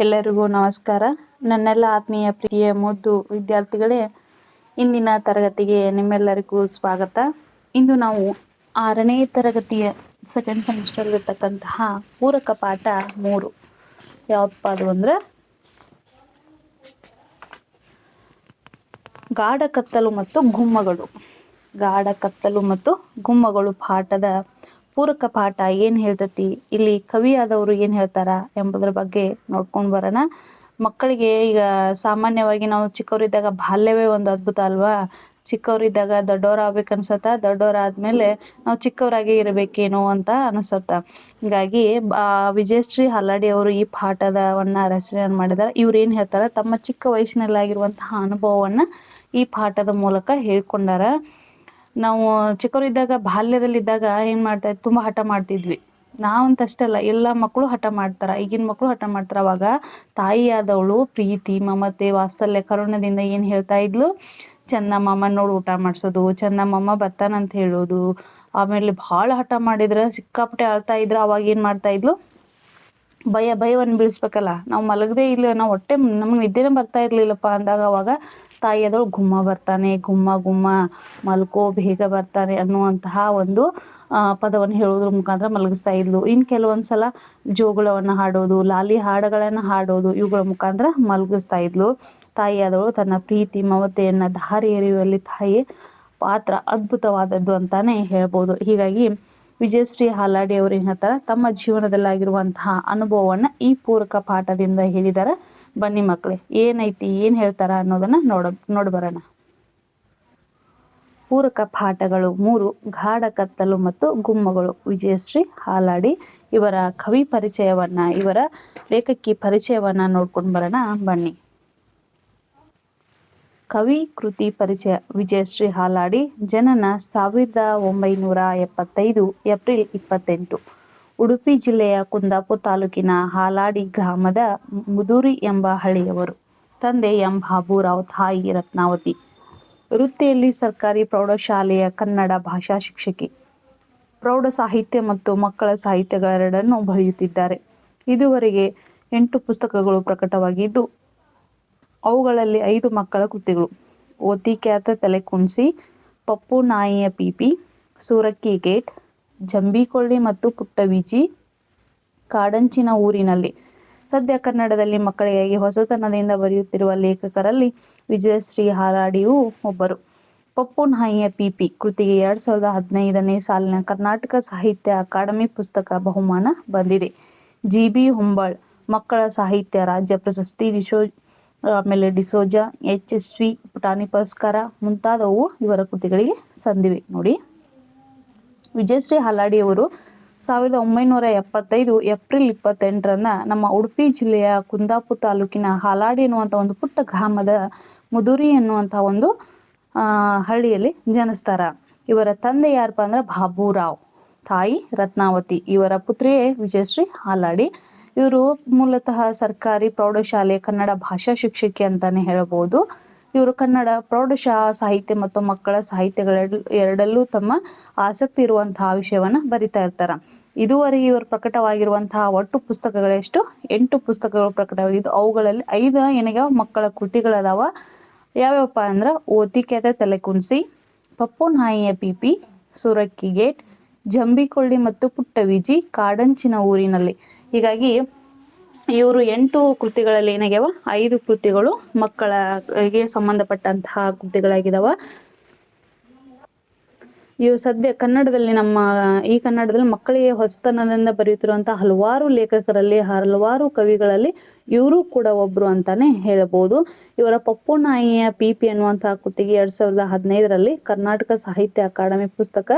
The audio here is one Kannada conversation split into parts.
ಎಲ್ಲರಿಗೂ ನಮಸ್ಕಾರ. ನನ್ನೆಲ್ಲ ಆತ್ಮೀಯ ಪ್ರಿಯ ಮುದ್ದು ವಿದ್ಯಾರ್ಥಿಗಳೇ, ಇಂದಿನ ತರಗತಿಗೆ ನಿಮ್ಮೆಲ್ಲರಿಗೂ ಸ್ವಾಗತ. ಇಂದು ನಾವು ಆರನೇ ತರಗತಿಯ ಸೆಕೆಂಡ್ ಸೆಮಿಸ್ಟರ್ ಇರ್ತಕ್ಕಂತಹ ಪೂರಕ ಪಾಠ ಮೂರು. ಯಾವತ್ತಪ್ಪ ಅದು ಅಂದ್ರೆ, ಗಾಢ ಕತ್ತಲು ಮತ್ತು ಗುಮ್ಮಗಳು. ಗಾಢ ಕತ್ತಲು ಮತ್ತು ಗುಮ್ಮಗಳು ಪಾಠದ ಪೂರಕ ಪಾಠ ಏನ್ ಹೇಳ್ತತಿ? ಇಲ್ಲಿ ಕವಿಯಾದವರು ಏನ್ ಹೇಳ್ತಾರ ಎಂಬುದ್ರ ಬಗ್ಗೆ ನೋಡ್ಕೊಂಡ್ ಬರೋಣ. ಮಕ್ಕಳಿಗೆ ಈಗ ಸಾಮಾನ್ಯವಾಗಿ ನಾವು ಚಿಕ್ಕವರಿದ್ದಾಗ ಬಾಲ್ಯವೇ ಒಂದು ಅದ್ಭುತ ಅಲ್ವಾ? ಚಿಕ್ಕವರಿದ್ದಾಗ ದೊಡ್ಡವ್ರ ಆಗ್ಬೇಕು ಅನ್ಸತ್ತ ದೊಡ್ಡವರಾದ್ಮೇಲೆ ನಾವು ಚಿಕ್ಕವರಾಗಿ ಇರಬೇಕೇನೋ ಅಂತ ಅನಿಸತ್ತ. ಹೀಗಾಗಿ ಆ ವಿಜಯಶ್ರೀ ಹಲ್ಲಾಡಿ ಅವರು ಈ ಪಾಠದವನ್ನ ರಚನೆ ಮಾಡಿದಾರೆ. ಇವ್ರು ಏನ್ ಹೇಳ್ತಾರ, ತಮ್ಮ ಚಿಕ್ಕ ವಯಸ್ಸಿನಲ್ಲಾಗಿರುವಂತಹ ಅನುಭವವನ್ನ ಈ ಪಾಠದ ಮೂಲಕ ಹೇಳ್ಕೊಂಡಾರ. ನಾವು ಚಿಕ್ಕವರಿದ್ದಾಗ ಬಾಲ್ಯದಲ್ಲಿದ್ದಾಗ ಏನ್ ಮಾಡ್ತಾ ತುಂಬಾ ಹಠ ಮಾಡ್ತಿದ್ವಿ. ನಾವಂತಷ್ಟೇ ಅಲ್ಲ, ಎಲ್ಲ ಮಕ್ಕಳು ಹಠ ಮಾಡ್ತಾರ. ಈಗಿನ ಮಕ್ಕಳು ಹಠ ಮಾಡ್ತಾರ. ಅವಾಗ ತಾಯಿಯಾದವಳು ಪ್ರೀತಿ, ಮಮತೆ ವಾಸ್ತಲ್ಯ ಕರುಣದಿಂದ ಏನ್ ಹೇಳ್ತಾ ಇದ್ಲು? ಚಂದಮಾಮ ನೋಡಿ ಊಟ ಮಾಡ್ಸೋದು ಚಂದಮ್ಮಮ್ಮ ಬರ್ತಾನಂತ ಹೇಳೋದು. ಆಮೇಲೆ ಭಾಳ ಹಠ ಮಾಡಿದ್ರ, ಸಿಕ್ಕಾಪಟ್ಟೆ ಆಳ್ತಾ ಇದ್ರ, ಅವಾಗ ಏನ್ ಮಾಡ್ತಾ ಇದ್ಲು? ಭಯ, ಭಯವನ್ನು ಬೀಳಿಸ್ಬೇಕಲ್ಲ. ನಾವು ಮಲಗದೆ ಇಲ್ಲ, ನಾವು ಹೊಟ್ಟೆ, ನಮ್ಗೆ ನಿದ್ದೆನೇ ಬರ್ತಾ ಇರ್ಲಿಲ್ಲಪ್ಪ ಅಂದಾಗ ಅವಾಗ ತಾಯಿ ಅದಳು ಗುಮ್ಮ ಬರ್ತಾನೆ, ಗುಮ್ಮ ಗುಮ್ಮ ಮಲ್ಕೋ, ಬೇಗ ಬರ್ತಾನೆ ಅನ್ನುವಂತಹ ಒಂದು ಪದವನ್ನು ಹೇಳೋದ್ರ ಮುಖಾಂತರ ಮಲಗಿಸ್ತಾ ಇದ್ಲು. ಇನ್ ಕೆಲವೊಂದ್ಸಲ ಜೋಗುಳವನ್ನ ಹಾಡೋದು, ಲಾಲಿ ಹಾಡುಗಳನ್ನ ಹಾಡೋದು, ಇವುಗಳ ಮುಖಾಂತರ ಮಲಗಿಸ್ತಾ ಇದ್ಲು. ತಾಯಿಯಾದವಳು ತನ್ನ ಪ್ರೀತಿ, ಮಮತೆಯನ್ನ ದಾರಿ ಎರೆಯುವಲ್ಲಿ ತಾಯಿ ಪಾತ್ರ ಅದ್ಭುತವಾದದ್ದು ಅಂತಾನೆ ಹೇಳ್ಬೋದು. ಹೀಗಾಗಿ ವಿಜಯಶ್ರೀ ಹಾಲಾಡಿ ಅವರು ಏನ್ ಹೇಳ್ತಾರ ತಮ್ಮ ಜೀವನದಲ್ಲಾಗಿರುವಂತಹ ಅನುಭವವನ್ನ ಈ ಪೂರಕ ಪಾಠದಿಂದ ಹೇಳಿದಾರ ಬನ್ನಿ ಮಕ್ಕಳೇ ಏನೈತಿ, ಏನ್ ಹೇಳ್ತಾರ ಅನ್ನೋದನ್ನ ನೋಡ, ನೋಡ್ ಬರೋಣ. ಪೂರಕ ಪಾಠಗಳು ಮೂರು, ಗಾಢ ಕತ್ತಲು ಮತ್ತು ಗುಮ್ಮಗಳು. ವಿಜಯಶ್ರೀ ಹಾಲಾಡಿ ಇವರ ಕವಿ ಪರಿಚಯವನ್ನ, ಇವರ ಲೇಖಕಿ ಪರಿಚಯವನ್ನ ನೋಡ್ಕೊಂಡು ಬರೋಣ, ಬನ್ನಿ. ಕವಿ ಕೃತಿ ಪರಿಚಯ, ವಿಜಯಶ್ರೀ ಹಾಲಾಡಿ, ಜನನ ಸಾವಿರದ ಒಂಬೈನೂರ ಎಪ್ಪತ್ತೈದು, ಏಪ್ರಿಲ್ ಇಪ್ಪತ್ತೆಂಟು. ಉಡುಪಿ ಜಿಲ್ಲೆಯ ಕುಂದಾಪುರ ತಾಲೂಕಿನ ಹಾಲಾಡಿ ಗ್ರಾಮದ ಮುದೂರಿ ಎಂಬ ಹಳ್ಳಿಯವರು. ತಂದೆ ಎಂ. ಬಾಬುರಾವ್ ತಾಯಿ ರತ್ನಾವತಿ. ವೃತ್ತಿಯಲ್ಲಿ ಸರ್ಕಾರಿ ಪ್ರೌಢಶಾಲೆಯ ಕನ್ನಡ ಭಾಷಾ ಶಿಕ್ಷಕಿ. ಪ್ರೌಢ ಸಾಹಿತ್ಯ ಮತ್ತು ಮಕ್ಕಳ ಸಾಹಿತ್ಯಗಳೆರಡನ್ನು ಬರೆಯುತ್ತಿದ್ದಾರೆ. ಇದುವರೆಗೆ ಎಂಟು ಪುಸ್ತಕಗಳು ಪ್ರಕಟವಾಗಿದ್ದು, ಅವುಗಳಲ್ಲಿ ಐದು ಮಕ್ಕಳ ಕೃತಿಗಳು. ಓತಿಕ್ಯಾತ ತಲೆ ಕುಣಿಸಿ, ಪಪ್ಪು ನಾಯಿಯ ಪಿಪಿ, ಸೂರಕ್ಕಿ ಗೇಟ್ ಜಂಬಿಕೊಳ್ಳಿ ಮತ್ತು ಪುಟ್ಟವಿಜಿ ಕಾಡಂಚಿನ ಊರಿನಲ್ಲಿ. ಸದ್ಯ ಕನ್ನಡದಲ್ಲಿ ಮಕ್ಕಳಿಗಾಗಿ ಹೊಸತನದಿಂದ ಬರೆಯುತ್ತಿರುವ ಲೇಖಕರಲ್ಲಿ ವಿಜಯಶ್ರೀ ಹಾಲಾಡಿಯೂ ಒಬ್ಬರು. ಪಪ್ಪು ನಾಯಿಯ ಪಿಪಿ ಕೃತಿಗೆ ಎರಡ್ ಸಾವಿರದ ಹದಿನೈದನೇ ಸಾಲಿನ ಕರ್ನಾಟಕ ಸಾಹಿತ್ಯ ಅಕಾಡೆಮಿ ಪುಸ್ತಕ ಬಹುಮಾನ ಬಂದಿದೆ. ಜಿ ಬಿ ಹೊಂಬಾಳ್, ಮಕ್ಕಳ ಸಾಹಿತ್ಯ ರಾಜ್ಯ ಪ್ರಶಸ್ತಿ ವಿಶ್ವ ಆಮೇಲೆ ಡಿಸೋಜಾ, ಎಚ್ ಎಸ್ ವಿ ಪುಟಾಣಿ ಪುರಸ್ಕಾರ ಮುಂತಾದವು ಇವರ ಕೃತಿಗಳಿಗೆ ಸಂದಿವೆ. ನೋಡಿ. ವಿಜಯಶ್ರೀ ಹಲಾಡಿಯವರು ಸಾವಿರದ ಒಂಬೈನೂರ ಎಪ್ಪತ್ತೈದು ಏಪ್ರಿಲ್ ಇಪ್ಪತ್ತೆಂಟರನ್ನ ನಮ್ಮ ಉಡುಪಿ ಜಿಲ್ಲೆಯ ಕುಂದಾಪುರ ತಾಲೂಕಿನ ಹಾಲಾಡಿ ಎನ್ನುವಂಥ ಒಂದು ಪುಟ್ಟ ಗ್ರಾಮದ ಮುದುರಿ ಎನ್ನುವಂಥ ಒಂದು ಹಳ್ಳಿಯಲ್ಲಿ ಜನಿಸ್ತಾರ. ಇವರ ತಂದೆ ಯಾರಪ್ಪ ಅಂದ್ರೆ ಬಾಬುರಾವ್. ತಾಯಿ ರತ್ನಾವತಿ. ಇವರ ಪುತ್ರಿಯೇ ವಿಜಯಶ್ರೀ ಹಾಲಾಡಿ ಇವರು ಮೂಲತಃ ಸರ್ಕಾರಿ ಪ್ರೌಢಶಾಲೆ ಕನ್ನಡ ಭಾಷಾ ಶಿಕ್ಷಕಿ ಅಂತಾನೆ ಹೇಳಬಹುದು ಇವರು ಕನ್ನಡ ಪ್ರೌಢಶಾ ಸಾಹಿತ್ಯ ಮತ್ತು ಮಕ್ಕಳ ಸಾಹಿತ್ಯಗಳ ಎರಡಲ್ಲೂ ತಮ್ಮ ಆಸಕ್ತಿ ಇರುವಂತಹ ವಿಷಯವನ್ನ ಬರಿತಾ ಇರ್ತಾರ. ಇದುವರೆಗೆ ಇವರು ಪ್ರಕಟವಾಗಿರುವಂತಹ ಒಟ್ಟು ಪುಸ್ತಕಗಳೆಷ್ಟು? ಎಂಟು ಪುಸ್ತಕಗಳು ಪ್ರಕಟವಾಗಿದ್ದು ಅವುಗಳಲ್ಲಿ ಐದು ಏನಾಗ್ಯಾವ ಮಕ್ಕಳ ಕೃತಿಗಳದಾವ. ಯಾವ್ಯಾವಪ್ಪ ಅಂದ್ರ ಓತಿಕೆದ ತಲೆಕುಣಿಸಿ, ಪಪ್ಪು ನಾಯಿಯ ಪಿಪಿ, ಸುರಕ್ಕಿ ಗೇಟ್ ಜಂಬಿಕೊಳ್ಳಿ ಮತ್ತು ಪುಟ್ಟವಿಜಿ, ಕಾಡಂಚಿನ ಊರಿನಲ್ಲಿ. ಹೀಗಾಗಿ ಇವರು ಎಂಟು ಕೃತಿಗಳಲ್ಲಿ ಏನಾಗ್ಯಾವ? ಐದು ಕೃತಿಗಳು ಮಕ್ಕಳಿಗೆ ಸಂಬಂಧಪಟ್ಟಂತಹ ಕೃತಿಗಳಾಗಿದಾವ. ಇವು ಸದ್ಯ ಕನ್ನಡದಲ್ಲಿ ನಮ್ಮ, ಈ ಕನ್ನಡದಲ್ಲಿ ಮಕ್ಕಳಿಗೆ ಹೊಸತನದಿಂದ ಬರೆಯುತ್ತಿರುವಂತಹ ಹಲವಾರು ಲೇಖಕರಲ್ಲಿ, ಹಲವಾರು ಕವಿಗಳಲ್ಲಿ ಇವರು ಕೂಡ ಒಬ್ರು ಅಂತಾನೆ ಹೇಳಬಹುದು ಇವರ ಪಪ್ಪು ನಾಯಿಯ ಪಿ ಪಿ ಅನ್ನುವಂತಹ ಕೃತಿಗೆ ಎರಡ್ ಸಾವಿರದ ಹದಿನೈದರಲ್ಲಿ ಕರ್ನಾಟಕ ಸಾಹಿತ್ಯ ಅಕಾಡೆಮಿ ಪುಸ್ತಕ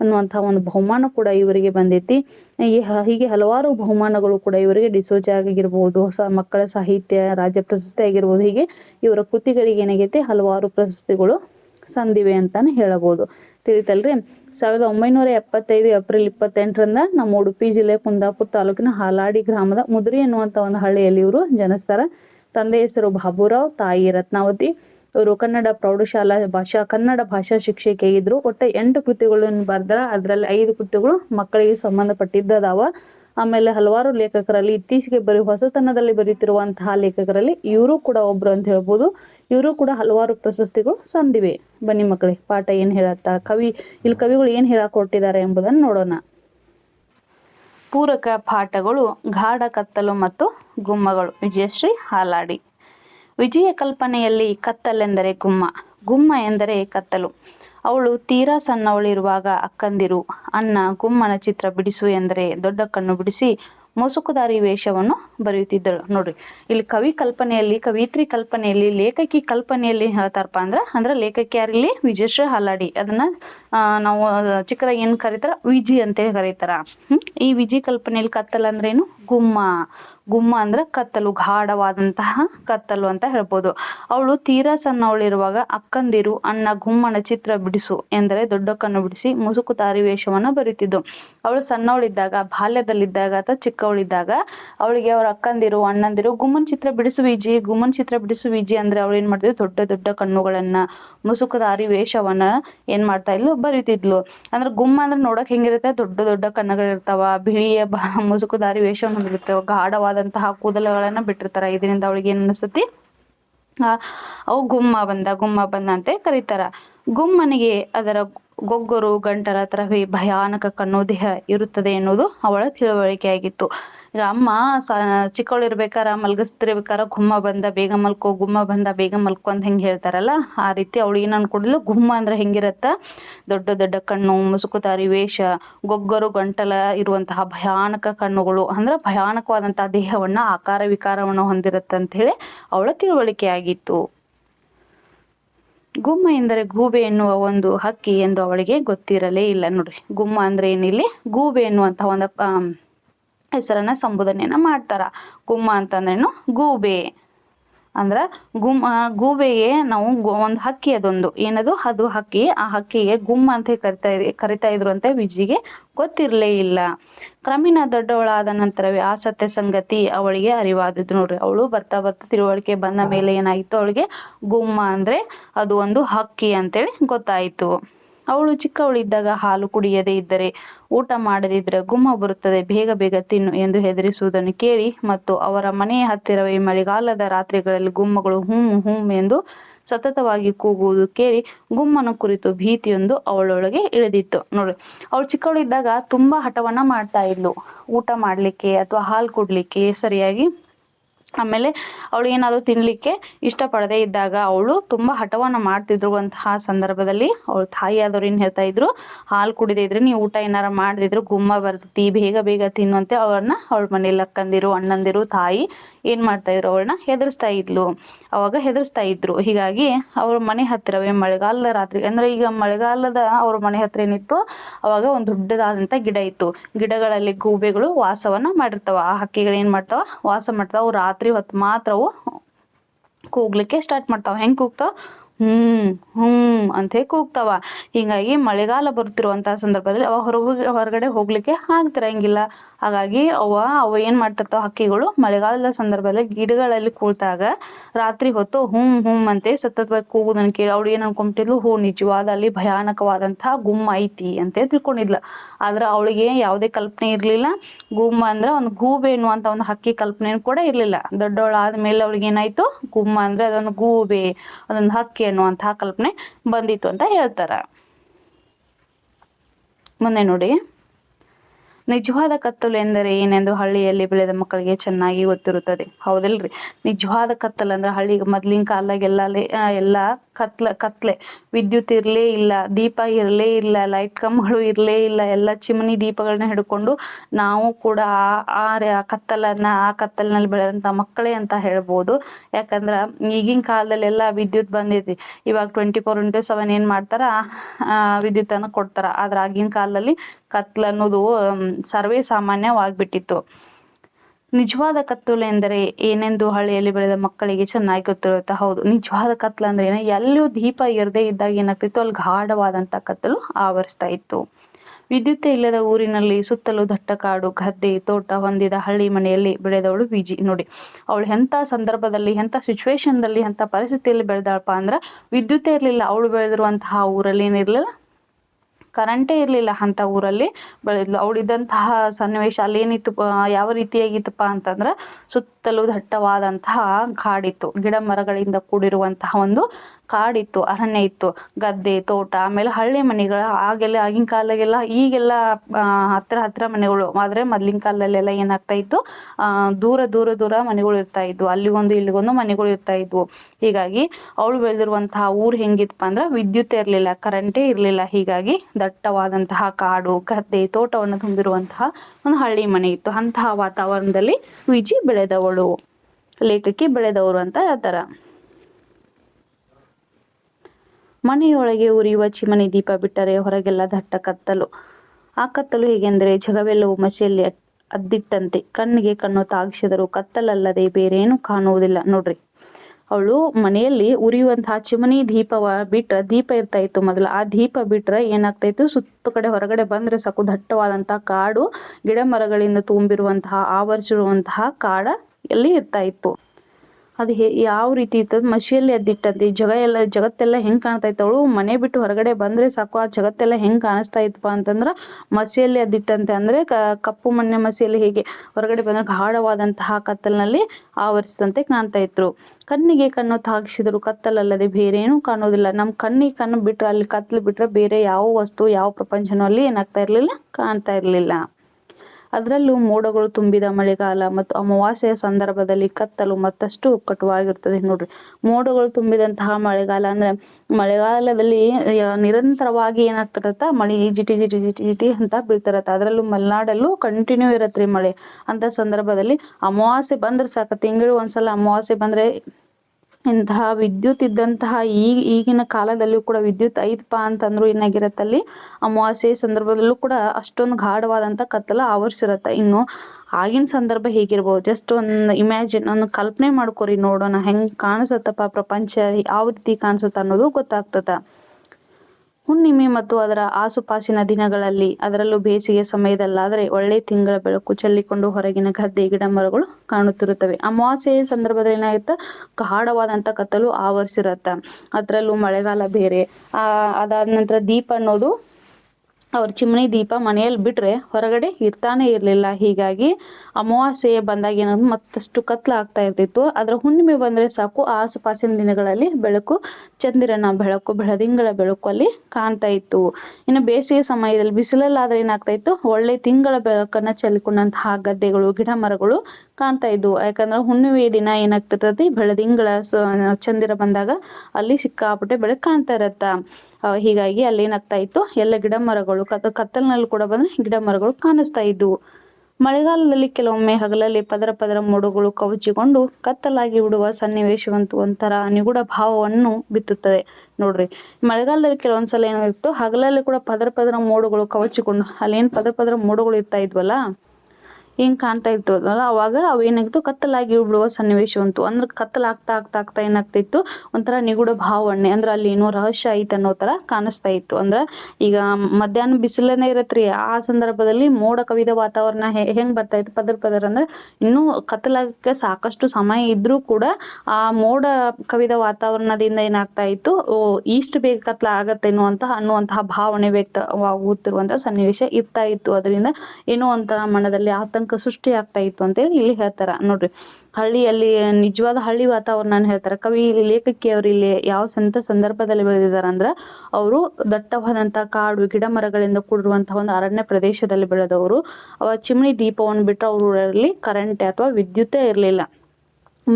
ಅನ್ನುವಂತಹ ಒಂದು ಬಹುಮಾನ ಕೂಡ ಇವರಿಗೆ ಬಂದೈತಿ. ಹೀಗೆ ಹಲವಾರು ಬಹುಮಾನಗಳು ಕೂಡ ಇವರಿಗೆ ಡಿಸೋಜ್ ಆಗಿರ್ಬೋದು, ಹೊಸ ಮಕ್ಕಳ ಸಾಹಿತ್ಯ, ರಾಜ್ಯ ಪ್ರಶಸ್ತಿ ಆಗಿರ್ಬೋದು, ಹೀಗೆ ಇವರ ಕೃತಿಗಳಿಗೆ ಏನಾಗೈತಿ ಹಲವಾರು ಪ್ರಶಸ್ತಿಗಳು ಸಂದಿವೆ ಅಂತಾನೆ ಹೇಳಬಹುದು ತಿಳಿತಲ್ರಿ? ಸಾವಿರದ ಒಂಬೈನೂರ ಎಪ್ಪತ್ತೈದು ಏಪ್ರಿಲ್ ಇಪ್ಪತ್ತೆಂಟರಿಂದ ನಮ್ಮ ಉಡುಪಿ ಜಿಲ್ಲೆ ಕುಂದಾಪುರ ತಾಲೂಕಿನ ಹಾಲಾಡಿ ಗ್ರಾಮದ ಮುದ್ರಿ ಎನ್ನುವಂತ ಒಂದು ಹಳ್ಳಿಯಲ್ಲಿ ಇವರು ಜನಿಸ್ತಾರ ತಂದೆ ಹೆಸರು ಬಾಬುರಾವ್, ತಾಯಿ ರತ್ನಾವತಿ. ಇವರು ಕನ್ನಡ ಪ್ರೌಢಶಾಲಾ ಭಾಷಾ, ಕನ್ನಡ ಭಾಷಾ ಶಿಕ್ಷಕಿಯಾಗಿದ್ರು. ಒಟ್ಟ ಎಂಟು ಕೃತಿಗಳನ್ನು ಬರ್ದಾರ. ಅದರಲ್ಲಿ ಐದು ಕೃತಿಗಳು ಮಕ್ಕಳಿಗೆ ಸಂಬಂಧಪಟ್ಟಿದ್ದದಾವ. ಆಮೇಲೆ ಹಲವಾರು ಲೇಖಕರಲ್ಲಿ ಇತ್ತೀಚೆಗೆ ಬರೀ ಹೊಸತನದಲ್ಲಿ ಬರೀತಿರುವಂತಹ ಲೇಖಕರಲ್ಲಿ ಇವರು ಕೂಡ ಒಬ್ರು ಅಂತ ಹೇಳ್ಬೋದು. ಇವರು ಕೂಡ ಹಲವಾರು ಪ್ರಶಸ್ತಿಗಳು ಸಂದಿವೆ. ಬನ್ನಿ ಮಕ್ಕಳೇ, ಪಾಠ ಏನ್ ಹೇಳತ್ತ, ಕವಿ, ಇಲ್ಲಿ ಕವಿಗಳು ಏನ್ ಹೇಳಕ್ ಹೊರಟಿದ್ದಾರೆ ಎಂಬುದನ್ನು ನೋಡೋಣ. ಪೂರಕ ಪಾಠಗಳು ಗಾಢ ಕತ್ತಲು ಮತ್ತು ಗುಮ್ಮಗಳು. ವಿಜಯಶ್ರೀ ಹಾಲಾಡಿ. ವಿಜಯ ಕಲ್ಪನೆಯಲ್ಲಿ ಕತ್ತಲೆಂದರೆ ಗುಮ್ಮ. ಗುಮ್ಮ ಎಂದರೆ ಕತ್ತಲು. ಅವಳು ತೀರಾ ಸಣ್ಣವಳಿರುವಾಗ ಅಕ್ಕಂದಿರು. ಅಣ್ಣ ಗುಮ್ಮನ ಚಿತ್ರ ಬಿಡಿಸು ಎಂದರೆ ದೊಡ್ಡ ಕಣ್ಣು ಬಿಡಿಸಿ ಮುಸುಕುದಾರಿ ವೇಷವನ್ನು ಬರೆಯುತ್ತಿದ್ದಳು. ನೋಡ್ರಿ, ಇಲ್ಲಿ ಕವಿ ಕಲ್ಪನೆಯಲ್ಲಿ, ಕವಿತ್ರಿ ಕಲ್ಪನೆಯಲ್ಲಿ, ಲೇಖಕಿ ಕಲ್ಪನೆಯಲ್ಲಿ ಹೇಳ್ತಾರಪ್ಪ ಅಂದ್ರ, ಅಂದ್ರೆ ಲೇಖಕಿ ಯಾರಿಲ್ಲಿ ವಿಜಯಶ್ರೀ ಹಲಾಡಿ. ಅದನ್ನ ನಾವು ಚಿಕ್ಕದಾಗಿ ಏನ್ ಕರೀತಾರ? ವಿಜಿ ಅಂತೇಳಿ ಕರೀತಾರ. ಈ ವಿಜಿ ಕಲ್ಪನೆಯಲ್ಲಿ ಕತ್ತಲು ಅಂದ್ರೆ ಏನು? ಗುಮ್ಮ. ಗುಮ್ಮ ಅಂದ್ರೆ ಕತ್ತಲು, ಗಾಢವಾದಂತಹ ಕತ್ತಲು ಅಂತ ಹೇಳ್ಬೋದು. ಅವಳು ತೀರಾ ಸಣ್ಣವಳಿರುವಾಗ ಅಕ್ಕಂದಿರು, ಅಣ್ಣ, ಗುಮ್ಮನ ಚಿತ್ರ ಬಿಡಿಸು ಎಂದರೆ ದೊಡ್ಡ ಕಣ್ಣು ಬಿಡಿಸಿ ಮುಸುಕು ತಾರಿ ವೇಷವನ್ನ ಬರೀತಿದ್ದು. ಅವಳು ಸಣ್ಣವಳಿದ್ದಾಗ, ಬಾಲ್ಯದಲ್ಲಿದ್ದಾಗ ಅಥವಾ ಚಿಕ್ಕವಳಿದ್ದಾಗ ಅವಳಿಗೆ ಅವ್ರ ಅಕ್ಕಂದಿರು, ಅಣ್ಣಂದಿರು, ಗುಮ್ಮನ್ ಚಿತ್ರ ಬಿಡಿಸು ವಿಜಿ, ಗುಮ್ಮನ್ ಚಿತ್ರ ಬಿಡಿಸು ವಿಜಿ ಅಂದ್ರೆ ಅವಳು ಏನ್ ಮಾಡ್ತಿದ್ರು ದೊಡ್ಡ ದೊಡ್ಡ ಕಣ್ಣುಗಳನ್ನ ಮುಸುಕದಾರಿ ವೇಷವನ್ನ ಏನ್ ಮಾಡ್ತಾ ಇದ್ಲು? ಬರೀತಿದ್ಲು ಅಂದ್ರೆ ಗುಮ್ಮ ಅಂದ್ರೆ ನೋಡಕ್ ಹೆಂಗಿರುತ್ತೆ? ದೊಡ್ಡ ದೊಡ್ಡ ಕಣ್ಣುಗಳಿರ್ತಾವ, ಬಿಳಿಯ ಬ ಮುಸುಕುದಾರಿ ವೇಷವನ್ನು ಹೊಂದಿರ್ತೇವೆ ಗಾಢವಾದಂತಹ ಕೂದಲುಗಳನ್ನ ಬಿಟ್ಟಿರ್ತಾರ. ಇದರಿಂದ ಅವಳಿಗೆ ಏನ್ ಅನಿಸ್ತತಿ? ಅವು ಗುಮ್ಮ ಬಂದ ಗುಮ್ಮ ಬಂದ ಅಂತ ಕರೀತಾರ. ಗುಮ್ಮನಿಗೆ ಅದರ ಗೊಗ್ಗರು, ಗಂಟರ, ತರವೇ ಭಯಾನಕ ಕಣ್ಣು ದೇಹ ಇರುತ್ತದೆ ಎನ್ನುವುದು ಅವಳ ತಿಳುವಳಿಕೆ ಆಗಿತ್ತು ಈಗ ಅಮ್ಮ ಸ ಚಿಕ್ಕವಳಿರ್ಬೇಕಾರ ಮಲಗಿಸ್ತಿರ್ಬೇಕಾರ ಗುಮ್ಮ ಬಂದ, ಬೇಗ ಮಲ್ಕೋ, ಗುಮ್ಮ ಬಂದ, ಬೇಗ ಮಲ್ಕೋ ಅಂತ ಹೆಂಗೆ ಹೇಳ್ತಾರಲ್ಲ, ಆ ರೀತಿ ಅವಳು ಏನು ಅನ್ಕೊಂಡಿದ್ಲು ಗುಮ್ಮ ಅಂದ್ರೆ ಹೆಂಗಿರತ್ತ? ದೊಡ್ಡ ದೊಡ್ಡ ಕಣ್ಣು ಮುಸುಕುತಾರಿ ವೇಷ, ಗೊಗ್ಗರು, ಗಂಟಲ ಇರುವಂತಹ ಭಯಾನಕ ಕಣ್ಣುಗಳು ಅಂದ್ರೆ ಭಯಾನಕವಾದಂತಹ ದೇಹವನ್ನ, ಆಕಾರ ವಿಕಾರವನ್ನು ಹೊಂದಿರುತ್ತೆ ಅಂತ ಹೇಳಿ ಅವಳ ತಿಳುವಳಿಕೆ ಆಗಿತ್ತು ಗುಮ್ಮ ಎಂದರೆ ಗೂಬೆ ಎನ್ನುವ ಒಂದು ಹಕ್ಕಿ ಎಂದು ಅವಳಿಗೆ ಗೊತ್ತಿರಲೇ ಇಲ್ಲ ನೋಡ್ರಿ. ಗುಮ್ಮ ಅಂದ್ರೆ ಏನಿಲ್ಲಿ? ಗೂಬೆ ಎನ್ನುವಂತಹ ಒಂದು ಹೆಸರನ್ನ ಸಂಬೋಧನೆಯನ್ನ ಮಾಡ್ತಾರ. ಗುಮ್ಮ ಅಂತಂದ್ರೇನು? ಗೂಬೆ. ಅಂದ್ರ ಗುಮ್ಮ ಗೂಬೆಗೆ ನಾವು ಒಂದು ಹಕ್ಕಿ ಅದೊಂದು. ಏನದು? ಅದು ಹಕ್ಕಿ. ಆ ಹಕ್ಕಿಗೆ ಗುಮ್ಮ ಅಂತ ಕರಿತಾ ಕರಿತಾ ಇದ್ರು ಅಂತ ವಿಜಿಗೆ ಗೊತ್ತಿರಲೇ ಇಲ್ಲ. ಕ್ರಮೇಣ ದೊಡ್ಡವಳಾದ ನಂತರವೇ ಆ ಸತ್ಯ ಸಂಗತಿ ಅವಳಿಗೆ ಅರಿವಾದದ್ದು ನೋಡ್ರಿ. ಅವಳು ಬರ್ತಾ ಬರ್ತಾ ತಿಳುವಳಿಕೆ ಬಂದ ಮೇಲೆ ಏನಾಗಿತ್ತು ಅವಳಿಗೆ ಗುಮ್ಮ ಅಂದ್ರೆ ಅದು ಒಂದು ಹಕ್ಕಿ ಅಂತೇಳಿ ಗೊತ್ತಾಯಿತು. ಅವಳು ಚಿಕ್ಕವಳಿದ್ದಾಗ ಹಾಲು ಕುಡಿಯದೇ ಇದ್ದರೆ ಊಟ ಮಾಡದಿದ್ರೆ ಗುಮ್ಮ ಬರುತ್ತದೆ, ಬೇಗ ಬೇಗ ತಿನ್ನು ಎಂದು ಹೆದರಿಸುವುದನ್ನು ಕೇಳಿ ಮತ್ತು ಅವರ ಮನೆಯ ಹತ್ತಿರವೇ ಮಳೆಗಾಲದ ರಾತ್ರಿಗಳಲ್ಲಿ ಗುಮ್ಮಗಳು ಹೂಂ ಹೂಂ ಎಂದು ಸತತವಾಗಿ ಕೂಗುವುದು ಕೇಳಿ ಗುಮ್ಮನ ಕುರಿತು ಭೀತಿಯೊಂದು ಅವಳೊಳಗೆ ಇಳಿದಿತ್ತು. ನೋಡಿ, ಅವಳು ಚಿಕ್ಕವಳಿದ್ದಾಗ ತುಂಬಾ ಹಠವನ್ನ ಮಾಡ್ತಾ ಇದ್ಲು. ಊಟ ಮಾಡ್ಲಿಕ್ಕೆ ಅಥವಾ ಹಾಲು ಕುಡ್ಲಿಕ್ಕೆ ಸರಿಯಾಗಿ ಆಮೇಲೆ ಅವಳು ಏನಾದ್ರು ತಿನ್ನಲಿಕ್ಕೆ ಇಷ್ಟಪಡದೇ ಇದ್ದಾಗ ಅವಳು ತುಂಬಾ ಹಠವನ್ನ ಮಾಡ್ತಿದ್ರುವಂತಹ ಸಂದರ್ಭದಲ್ಲಿ ಅವಳ ತಾಯಿ ಆದವ್ರು ಏನ್ ಹೇಳ್ತಾ ಇದ್ರು, ಹಾಲು ಕುಡಿದೇ ಇದ್ರೆ ನೀವು ಊಟ ಏನಾರ ಮಾಡದಿದ್ರು ಗುಮ್ಮ ಬರ್ತತಿ ಬೇಗ ಬೇಗ ತಿನ್ನುವಂತೆ ಅವ್ರನ್ನ ಅವಳ ಮನೇಲಿ ಅಕ್ಕಂದಿರು, ಅಣ್ಣಂದಿರು, ತಾಯಿ ಏನ್ ಮಾಡ್ತಾ ಇದ್ರು ಅವಳನ್ನ? ಹೆದರ್ಸ್ತಾ ಇದ್ಲು. ಅವಾಗ ಹೆದರ್ಸ್ತಾ ಇದ್ರು. ಹೀಗಾಗಿ ಅವ್ರ ಮನೆ ಹತ್ತಿರವೇ ಮಳೆಗಾಲದ ರಾತ್ರಿ. ಅಂದ್ರೆ ಈಗ ಮಳೆಗಾಲದ ಅವ್ರ ಮನೆ ಹತ್ರ ಏನಿತ್ತು? ಅವಾಗ ಒಂದು ದೊಡ್ಡದಾದಂತ ಗಿಡ ಇತ್ತು. ಗಿಡಗಳಲ್ಲಿ ಗೂಬೆಗಳು ವಾಸವನ್ನ ಮಾಡಿರ್ತಾವ. ಆ ಹಕ್ಕಿಗಳು ಏನ್ ಮಾಡ್ತಾವ? ವಾಸ ಮಾಡ್ತಾವ. ರಾತ್ರಿ ಹೊತ್ತು ಮಾತ್ರ ಅವು ಕೂಗ್ಲಿಕ್ಕೆ ಸ್ಟಾರ್ಟ್ ಮಾಡ್ತಾವ. ಹೆಂಗ್ ಕೂಗ್ತಾವ? ಹ್ಮ್ ಹ್ಮ್ ಅಂತ ಹೇಳಿ ಕೂಗ್ತಾವ ಹಿಂಗಾಗಿ ಮಳೆಗಾಲ ಬರ್ತಿರುವಂತಹ ಸಂದರ್ಭದಲ್ಲಿ ಅವ ಹೊರಗೆ ಹೊರಗಡೆ ಹೋಗ್ಲಿಕ್ಕೆ ಆಗ್ತಿರಂಗಿಲ್ಲ. ಹಾಗಾಗಿ ಅವ ಅವ ಏನ್ ಮಾಡ್ತಿರ್ತಾವ ಹಕ್ಕಿಗಳು? ಮಳೆಗಾಲದ ಸಂದರ್ಭದಲ್ಲಿ ಗಿಡಗಳಲ್ಲಿ ಕೂಳ್ತಾಗ ರಾತ್ರಿ ಹೊತ್ತು ಹ್ಮ್ ಹ್ಮ್ ಅಂತೆ ಸತತವಾಗಿ ಕೂಗುದನ್ನ ಕೇಳಿ ಅವ್ಳು ಏನ್ ಅನ್ಕೊಂಬಿಟ್ಟಿದ್ಲು? ಹೋ, ನಿಜವಾದ ಅಲ್ಲಿ ಭಯಾನಕವಾದಂತಹ ಗುಮ್ಮ ಐತಿ ಅಂತ ತಿಳ್ಕೊಂಡಿದ್ಲ. ಆದ್ರ ಅವಳಿಗೆ ಯಾವುದೇ ಕಲ್ಪನೆ ಇರ್ಲಿಲ್ಲ. ಗುಮ್ಮ ಅಂದ್ರ ಒಂದು ಗೂಬೆ ಅನ್ನುವಂತ ಒಂದು ಹಕ್ಕಿ ಕಲ್ಪನೆ ಕೂಡ ಇರ್ಲಿಲ್ಲ. ದೊಡ್ಡವಳಾದ ಮೇಲೆ ಅವಳಿಗೆ ಏನಾಯ್ತು ಗುಮ್ಮ ಅಂದ್ರೆ ಅದೊಂದು ಗೂಬೆ, ಅದೊಂದು ಹಕ್ಕಿ ಅನ್ನುವಂತಹ ಕಲ್ಪನೆ ಬಂದಿತ್ತು ಅಂತ ಹೇಳ್ತಾರ. ಮುಂದೆ ನೋಡಿ. ನಿಜವಾದ ಕತ್ತಲು ಎಂದರೆ ಏನೆಂದು ಹಳ್ಳಿಯಲ್ಲಿ ಬೆಳೆದ ಮಕ್ಕಳಿಗೆ ಚೆನ್ನಾಗಿ ಗೊತ್ತಿರುತ್ತದೆ. ಹೌದಲ್ರಿ? ನಿಜವಾದ ಕತ್ತಲು ಅಂದ್ರೆ ಹಳ್ಳಿ ಮೊದ್ಲಿನ ಕಾಲದಾಗೆಲ್ಲ ಎಲ್ಲ ಕತ್ಲ, ಕತ್ಲೆ. ವಿದ್ಯುತ್ ಇರಲೇ ಇಲ್ಲ, ದೀಪ ಇರಲೇ ಇಲ್ಲ ಲೈಟ್ ಕಂಬಗಳು ಇರಲೇ ಇಲ್ಲ, ಎಲ್ಲ ಚಿಮಣಿ ದೀಪಗಳನ್ನ ಹಿಡ್ಕೊಂಡು ನಾವು ಕೂಡ ಆ- ಆ ಕತ್ತಲನ್ನ, ಆ ಕತ್ತಲಿನಲ್ಲಿ ಬೆಳೆದಂತ ಮಕ್ಕಳೇ ಅಂತ ಹೇಳ್ಬೋದು. ಯಾಕಂದ್ರ ಈಗಿನ ಕಾಲದಲ್ಲೆಲ್ಲ ವಿದ್ಯುತ್ ಬಂದೈತಿ ಇವಾಗ ಟ್ವೆಂಟಿ ಫೋರ್ ಇಂಟು ಸೆವೆನ್ ಏನ್ ಮಾಡ್ತಾರ? ವಿದ್ಯುತ್ ಅನ್ನು ಕೊಡ್ತಾರ. ಆದ್ರ ಆಗಿನ ಕಾಲದಲ್ಲಿ ಕತ್ಲ ಅನ್ನೋದು ಸರ್ವೇ ಸಾಮಾನ್ಯವಾಗ್ಬಿಟ್ಟಿತ್ತು. ನಿಜವಾದ ಕತ್ತಲು ಎಂದರೆ ಏನೆಂದು ಹಳ್ಳಿಯಲ್ಲಿ ಬೆಳೆದ ಮಕ್ಕಳಿಗೆ ಚೆನ್ನಾಗಿ ಗೊತ್ತಿರುತ್ತೆ. ಹೌದು, ನಿಜವಾದ ಕತ್ತಲು ಅಂದ್ರೆ ಏನು? ಎಲ್ಲೂ ದೀಪ ಇರದೇ ಇದ್ದಾಗ ಏನಾಗ್ತಿತ್ತು? ಅಲ್ಲಿ ಗಾಢವಾದಂತ ಕತ್ತಲು ಆವರಿಸ್ತಾ ಇತ್ತು. ವಿದ್ಯುತ್ ಇಲ್ಲದ ಊರಿನಲ್ಲಿ ಸುತ್ತಲೂ ದಟ್ಟ ಕಾಡು, ಗದ್ದೆ, ತೋಟ ಹೊಂದಿದ ಹಳ್ಳಿ ಮನೆಯಲ್ಲಿ ಬೆಳೆದವಳು ವಿಜಿ. ನೋಡಿ, ಅವಳು ಎಂತ ಸಂದರ್ಭದಲ್ಲಿ ಎಂತ ಸಿಚುವೇಶನ್ದಲ್ಲಿ ಎಂತ ಪರಿಸ್ಥಿತಿಯಲ್ಲಿ ಬೆಳೆದಾಳಪ್ಪ ಅಂದ್ರ ವಿದ್ಯುತ್ ಇರ್ಲಿಲ್ಲ. ಅವಳು ಬೆಳೆದಿರುವಂತಹ ಊರಲ್ಲಿ ಏನಿರ್ಲಿಲ್ಲ? ಕರೆಂಟೇ ಇರಲಿಲ್ಲ ಅಂತ ಊರಲ್ಲಿ. ಬೆಳೆದ್ಲು ಅವಳಿದ್ದಂತಹ ಸನ್ನಿವೇಶ ಅಲ್ಲಿ ಏನಿತ್ತು ಯಾವ ರೀತಿಯಾಗಿತ್ತಪ್ಪ ಅಂತಂದ್ರೆ ಸುತ್ತಲೂ ದಟ್ಟವಾದಂತಹ ಕಾಡಿತ್ತು. ಗಿಡ ಮರಗಳಿಂದ ಕೂಡಿರುವಂತಹ ಒಂದು ಕಾಡಿತ್ತು, ಅರಣ್ಯ ಇತ್ತು, ಗದ್ದೆ, ತೋಟ, ಆಮೇಲೆ ಹಳ್ಳಿ ಮನೆಗಳು ಆಗೆಲ್ಲ, ಆಗಿನ ಕಾಲಗೆಲ್ಲ, ಈಗೆಲ್ಲ ಹತ್ರ ಹತ್ರ ಮನೆಗಳು. ಆದರೆ ಮೊದ್ಲಿನ ಕಾಲದಲ್ಲೆಲ್ಲ ಏನಾಗ್ತಾ ಇತ್ತು? ದೂರ ದೂರ ದೂರ ಮನೆಗಳು ಇರ್ತಾ ಇದ್ವು. ಅಲ್ಲಿಗೊಂದು, ಇಲ್ಲಿಗೊಂದು ಮನೆಗಳು ಇರ್ತಾ ಇದ್ವು. ಹೀಗಾಗಿ ಅವಳು ಬೆಳೆದಿರುವಂತಹ ಊರು ಹೆಂಗಿತ್ತಪ್ಪ ಅಂದ್ರೆ ವಿದ್ಯುತ್ ಇರಲಿಲ್ಲ ಕರೆಂಟೇ ಇರಲಿಲ್ಲ. ಹೀಗಾಗಿ ದಟ್ಟವಾದಂತಹ ಕಾಡು, ಗದ್ದೆ, ತೋಟವನ್ನು ತುಂಬಿರುವಂತಹ ಒಂದು ಹಳ್ಳಿ ಮನೆ ಇತ್ತು. ಅಂತಹ ವಾತಾವರಣದಲ್ಲಿ ವಿಜಿ ಬೆಳೆದವಳು. ಲೇಖಕಿ ಬೆಳೆದವರು ಅಂತ ಹೇಳ್ತಾರ. ಮನೆಯೊಳಗೆ ಉರಿಯುವ ಚಿಮನಿ ದೀಪ ಬಿಟ್ಟರೆ ಹೊರಗೆಲ್ಲ ದಟ್ಟ ಕತ್ತಲು. ಆ ಕತ್ತಲು ಹೇಗೆಂದರೆ ಜಗವೆಲ್ಲವೂ ಮಸೆಯಲ್ಲಿ ಅದ್ದಿಟ್ಟಂತೆ. ಕಣ್ಣಿಗೆ ಕಣ್ಣು ತಾಗಿಸಿದರೂ ಕತ್ತಲಲ್ಲದೆ ಬೇರೇನು ಕಾಣುವುದಿಲ್ಲ. ನೋಡ್ರಿ. ಅವಳು ಮನೆಯಲ್ಲಿ ಉರಿಯುವಂತಹ ಚಿಮನಿ ದೀಪವ ಬಿಟ್ರೆ ದೀಪ ಇರ್ತಾ ಇತ್ತು ಮೊದಲು. ಆ ದೀಪ ಬಿಟ್ರೆ ಏನಾಗ್ತಾ ಇತ್ತು ಸುತ್ತ ಕಡೆ ಹೊರಗಡೆ ಬಂದ್ರೆ ಸಾಕು ದಟ್ಟವಾದಂತಹ ಕಾಡು ಗಿಡ ಮರಗಳಿಂದ ತುಂಬಿರುವಂತಹ, ಆವರಿಸಿರುವಂತಹ ಕಾಡ ಎಲ್ಲಿ ಇರ್ತಾ ಇತ್ತು ಅದು ಹೇ ಯಾವ ರೀತಿ ಇತ್ತು ಮಸಿಯಲ್ಲಿ ಅದ್ದಿಟ್ಟಂತೆ. ಜಗ ಎಲ್ಲ ಜಗತ್ತೆಲ್ಲ ಹೆಂಗೆ ಕಾಣ್ತಾ ಇತ್ತು ಮನೆ ಬಿಟ್ಟು ಹೊರಗಡೆ ಬಂದ್ರೆ ಸಾಕು, ಆ ಜಗತ್ತೆಲ್ಲ ಹೆಂಗೆ ಕಾಣಿಸ್ತಾ ಇತ್ತಪ್ಪ ಅಂತಂದ್ರೆ ಮಸಿಯಲ್ಲಿ ಅದ್ದಿಟ್ಟಂತೆ. ಅಂದ್ರೆ ಕಪ್ಪು ಮಣ್ಣೆ ಮಸಿಯಲ್ಲಿ ಹೇಗೆ ಹೊರಗಡೆ ಬಂದ್ರೆ ಗಾಢವಾದಂತಹ ಕತ್ತಲಿನಲ್ಲಿ ಆವರಿಸಿದಂತೆ ಕಾಣ್ತಾ ಇದ್ರು ಕಣ್ಣಿಗೆ ಕಣ್ಣು ತಾಗಿಸಿದ್ರು ಕತ್ತಲಲ್ಲದೆ ಬೇರೆ ಏನು ಕಾಣೋದಿಲ್ಲ ನಮ್ಮ ಕಣ್ಣಿಗೆ ಕಣ್ಣು ಬಿಟ್ರೆ, ಅಲ್ಲಿ ಕತ್ತಲು ಬಿಟ್ರೆ ಬೇರೆ ಯಾವ ವಸ್ತು, ಯಾವ ಪ್ರಪಂಚನೂ ಅಲ್ಲಿ ಏನಾಗ್ತಾ ಇರಲಿಲ್ಲ, ಕಾಣ್ತಾ ಇರ್ಲಿಲ್ಲ. ಅದರಲ್ಲೂ ಮೋಡಗಳು ತುಂಬಿದ ಮಳೆಗಾಲ ಮತ್ತು ಅಮಾವಾಸ್ಯೆಯ ಸಂದರ್ಭದಲ್ಲಿ ಕತ್ತಲು ಮತ್ತಷ್ಟು ಕಟುವಾಗಿರ್ತದೆ ನೋಡ್ರಿ. ಮೋಡಗಳು ತುಂಬಿದಂತಹ ಮಳೆಗಾಲ ಅಂದ್ರೆ ಮಳೆಗಾಲದಲ್ಲಿ ನಿರಂತರವಾಗಿ ಏನಾಗ್ತಿರತ್ತ? ಮಳೆ ಜಿಟಿ ಜಿಟಿ ಜಿಟಿ ಜಿಟಿ ಅಂತ ಬೀಳ್ತಿರತ್ತ. ಅದರಲ್ಲೂ ಮಲೆನಾಡಲ್ಲೂ ಕಂಟಿನ್ಯೂ ಇರತ್ರಿ ಮಳೆ. ಅಂತ ಸಂದರ್ಭದಲ್ಲಿ ಅಮಾವಾಸ್ಯೆ ಬಂದ್ರೆ ಸಾಕ. ತಿಂಗಳು ಒಂದ್ಸಲ ಅಮಾವಾಸ್ಯೆ ಬಂದ್ರೆ ಇಂತಹ ವಿದ್ಯುತ್ ಇದ್ದಂತಹ ಈಗ ಈಗಿನ ಕಾಲದಲ್ಲೂ ಕೂಡ ವಿದ್ಯುತ್ ಐತಪ್ಪ ಅಂತಂದ್ರು ಏನಾಗಿರತ್ತಲ್ಲಿ ಅಮಾವಾಸ್ಯೆ ಸಂದರ್ಭದಲ್ಲೂ ಕೂಡ ಅಷ್ಟೊಂದು ಗಾಢವಾದಂತ ಕತ್ತಲ ಆವರಿಸಿರತ್ತ. ಇನ್ನು ಆಗಿನ ಸಂದರ್ಭ ಹೇಗಿರ್ಬೋದು? ಜಸ್ಟ್ ಒಂದು ಇಮ್ಯಾಜಿನ್ ಒಂದು ಕಲ್ಪನೆ ಮಾಡ್ಕೊರಿ ನೋಡೋಣ. ಹೆಂಗ್ ಕಾಣಿಸತ್ತಪ್ಪ ಪ್ರಪಂಚ? ಯಾವ ರೀತಿ ಕಾಣಿಸತ್ತ ಅನ್ನೋದು ಗೊತ್ತಾಗ್ತದ. ಹುಣ್ಣಿಮೆ ಮತ್ತು ಅದರ ಆಸುಪಾಸಿನ ದಿನಗಳಲ್ಲಿ ಅದರಲ್ಲೂ ಬೇಸಿಗೆ ಸಮಯದಲ್ಲಾದರೆ ಒಳ್ಳೆ ತಿಂಗಳ ಬೆಳಕು ಚೆಲ್ಲಿಕೊಂಡು ಹೊರಗಿನ ಗದ್ದೆ ಗಿಡ ಮರಗಳು ಕಾಣುತ್ತಿರುತ್ತವೆ. ಅಮಾವಾಸ್ಯೆಯ ಸಂದರ್ಭದಲ್ಲಿ ಏನಾಗುತ್ತೆ ಗಾಢವಾದಂತ ಕತ್ತಲು ಆವರಿಸಿರುತ್ತೆ. ಅದರಲ್ಲೂ ಮಳೆಗಾಲ ಬೇರೆ. ಆ, ಅದಾದ ನಂತರ ದೀಪ ಅನ್ನೋದು ಅವ್ರ ಚಿಮಣಿ ದೀಪ ಮನೆಯಲ್ಲಿ ಬಿಟ್ರೆ ಹೊರಗಡೆ ಇರ್ತಾನೆ ಇರಲಿಲ್ಲ. ಹೀಗಾಗಿ ಅಮಾವಾಸ್ಯೆ ಬಂದಾಗ ಏನಾದ್ರು ಮತ್ತಷ್ಟು ಕತ್ಲ ಆಗ್ತಾ ಇರ್ತಿತ್ತು. ಆದ್ರೆ ಹುಣ್ಣಿಮೆ ಬಂದ್ರೆ ಸಾಕು, ಆಸುಪಾಸಿನ ದಿನಗಳಲ್ಲಿ ಬೆಳಕು, ಚಂದಿರನ ಬೆಳಕು, ಬೆಳದಿಂಗಳ ಬೆಳಕು ಅಲ್ಲಿ ಕಾಣ್ತಾ ಇತ್ತು. ಇನ್ನು ಬೇಸಿಗೆ ಸಮಯದಲ್ಲಿ ಬಿಸಿಲಲ್ಲಾದ್ರೆ ಏನಾಗ್ತಾ ಇತ್ತು? ಒಳ್ಳೆ ತಿಂಗಳ ಬೆಳಕನ್ನ ಚೆಲ್ಲಿಕೊಂಡಂತಹ ಗದ್ದೆಗಳು ಗಿಡ ಮರಗಳು ಕಾಣ್ತಾ ಇದ್ವು. ಯಾಕಂದ್ರೆ ಹುಣ್ಣಿಮೆ ದಿನ ಏನಾಗ್ತಿರ್ತೈತಿ ಬೆಳದಿಂಗಳ ಚಂದಿರ ಬಂದಾಗ ಅಲ್ಲಿ ಸಿಕ್ಕಾಪಟ್ಟೆ ಬೆಳಕು ಕಾಣ್ತಾ ಇರತ್ತ. ಹೀಗಾಗಿ ಅಲ್ಲಿ ಏನಾಗ್ತಾ ಇತ್ತು, ಎಲ್ಲ ಗಿಡ ಮರಗಳು ಕತ್ತ ಕತ್ತಲಿನಲ್ಲಿ ಕೂಡ ಬಂದ್ರೆ ಗಿಡ ಮರಗಳು ಕಾಣಿಸ್ತಾ ಇದ್ವು. ಮಳೆಗಾಲದಲ್ಲಿ ಕೆಲವೊಮ್ಮೆ ಹಗಲಲ್ಲಿ ಪದರ ಪದರ ಮೋಡಗಳು ಕವಚಿಕೊಂಡು ಕತ್ತಲಾಗಿ ಬಿಡುವ ಸನ್ನಿವೇಶವಂತೂ ಒಂಥರ ನಿಗೂಢ ಭಾವವನ್ನು ಬಿತ್ತುತ್ತದೆ. ನೋಡ್ರಿ, ಮಳೆಗಾಲದಲ್ಲಿ ಕೆಲವೊಂದ್ಸಲ ಏನಾಗಿತ್ತು, ಹಗಲಲ್ಲಿ ಕೂಡ ಪದರ ಪದರ ಮೋಡಗಳು ಕವಚಿಕೊಂಡು, ಅಲ್ಲೇನ್ ಪದರ ಪದರ ಮೋಡಗಳು ಇರ್ತಾ ಇದ್ವಲ್ಲ? ಹಿಂಗ್ ಕಾಣ್ತಾ ಇತ್ತು ಅಲ್ಲ ಅವಾಗ ಅವೇನಾಗಿತ್ತು ಕತ್ತಲಾಗಿ ಬಿಡುವ ಸನ್ನಿವೇಶವಂತು ಅಂದ್ರೆ ಕತ್ತಲಾಗ್ತಾ ಆಗ್ತಾ ಆಗ್ತಾ ಏನಾಗ್ತಿತ್ತು? ಒಂಥರ ನಿಗೂಢ ಭಾವಣೆ ಅಂದ್ರೆ ಅಲ್ಲಿ ಏನೋ ರಹಸ್ಯ ಐತೆ ಅನ್ನೋ ತರ ಕಾಣಿಸ್ತಾ ಇತ್ತು. ಅಂದ್ರೆ ಈಗ ಮಧ್ಯಾಹ್ನ ಬಿಸಿಲನೇ ಇರತ್ರಿ. ಆ ಸಂದರ್ಭದಲ್ಲಿ ಮೋಡ ಕವಿದ ವಾತಾವರಣ ಹೆಂಗ್ ಬರ್ತಾ ಇತ್ತು? ಪದರ್ ಪದರ್ ಅಂದ್ರೆ ಇನ್ನೂ ಕತ್ತಲಾಗಕ್ಕೆ ಸಾಕಷ್ಟು ಸಮಯ ಇದ್ರೂ ಕೂಡ ಆ ಮೋಡ ಕವಿದ ವಾತಾವರಣದಿಂದ ಏನಾಗ್ತಾ ಇತ್ತು? ಇಷ್ಟು ಬೇಗ ಕತ್ಲ ಆಗತ್ತೇನೋ ಅಂತ ಅನ್ನುವಂತಹ ಭಾವನೆ ವ್ಯಕ್ತವಾಗುತ್ತಿರುವಂತಹ ಸನ್ನಿವೇಶ ಇರ್ತಾ ಇತ್ತು. ಅದರಿಂದ ಏನೋ ಒಂಥರ ಮನದಲ್ಲಿ ಆತಂಕ ಸೃಷ್ಟಿ ಆಗ್ತಾ ಇತ್ತು ಅಂತೇಳಿ ಇಲ್ಲಿ ಹೇಳ್ತಾರ. ನೋಡ್ರಿ, ಹಳ್ಳಿಯಲ್ಲಿ ನಿಜವಾದ ಹಳ್ಳಿ ವಾತಾವರಣ ಹೇಳ್ತಾರ. ಕವಿ ಲೇಖಕಿ ಅವ್ರು ಇಲ್ಲಿ ಯಾವ ಸಂತ ಸಂದರ್ಭದಲ್ಲಿ ಬೆಳೆದಿದ್ದಾರೆ ಅಂದ್ರೆ, ಅವರು ದಟ್ಟವಾದಂತ ಕಾಡು ಗಿಡ ಮರಗಳಿಂದ ಕೂಡಿರುವಂತಹ ಒಂದು ಅರಣ್ಯ ಪ್ರದೇಶದಲ್ಲಿ ಬೆಳೆದವರು. ಅವ ಚಿಮಣಿ ದೀಪವನ್ನು ಬಿಟ್ಟರೆ ಅವರಲ್ಲಿ ಕರೆಂಟ್ ಅಥವಾ ವಿದ್ಯುತ್ತೇ ಇರಲಿಲ್ಲ.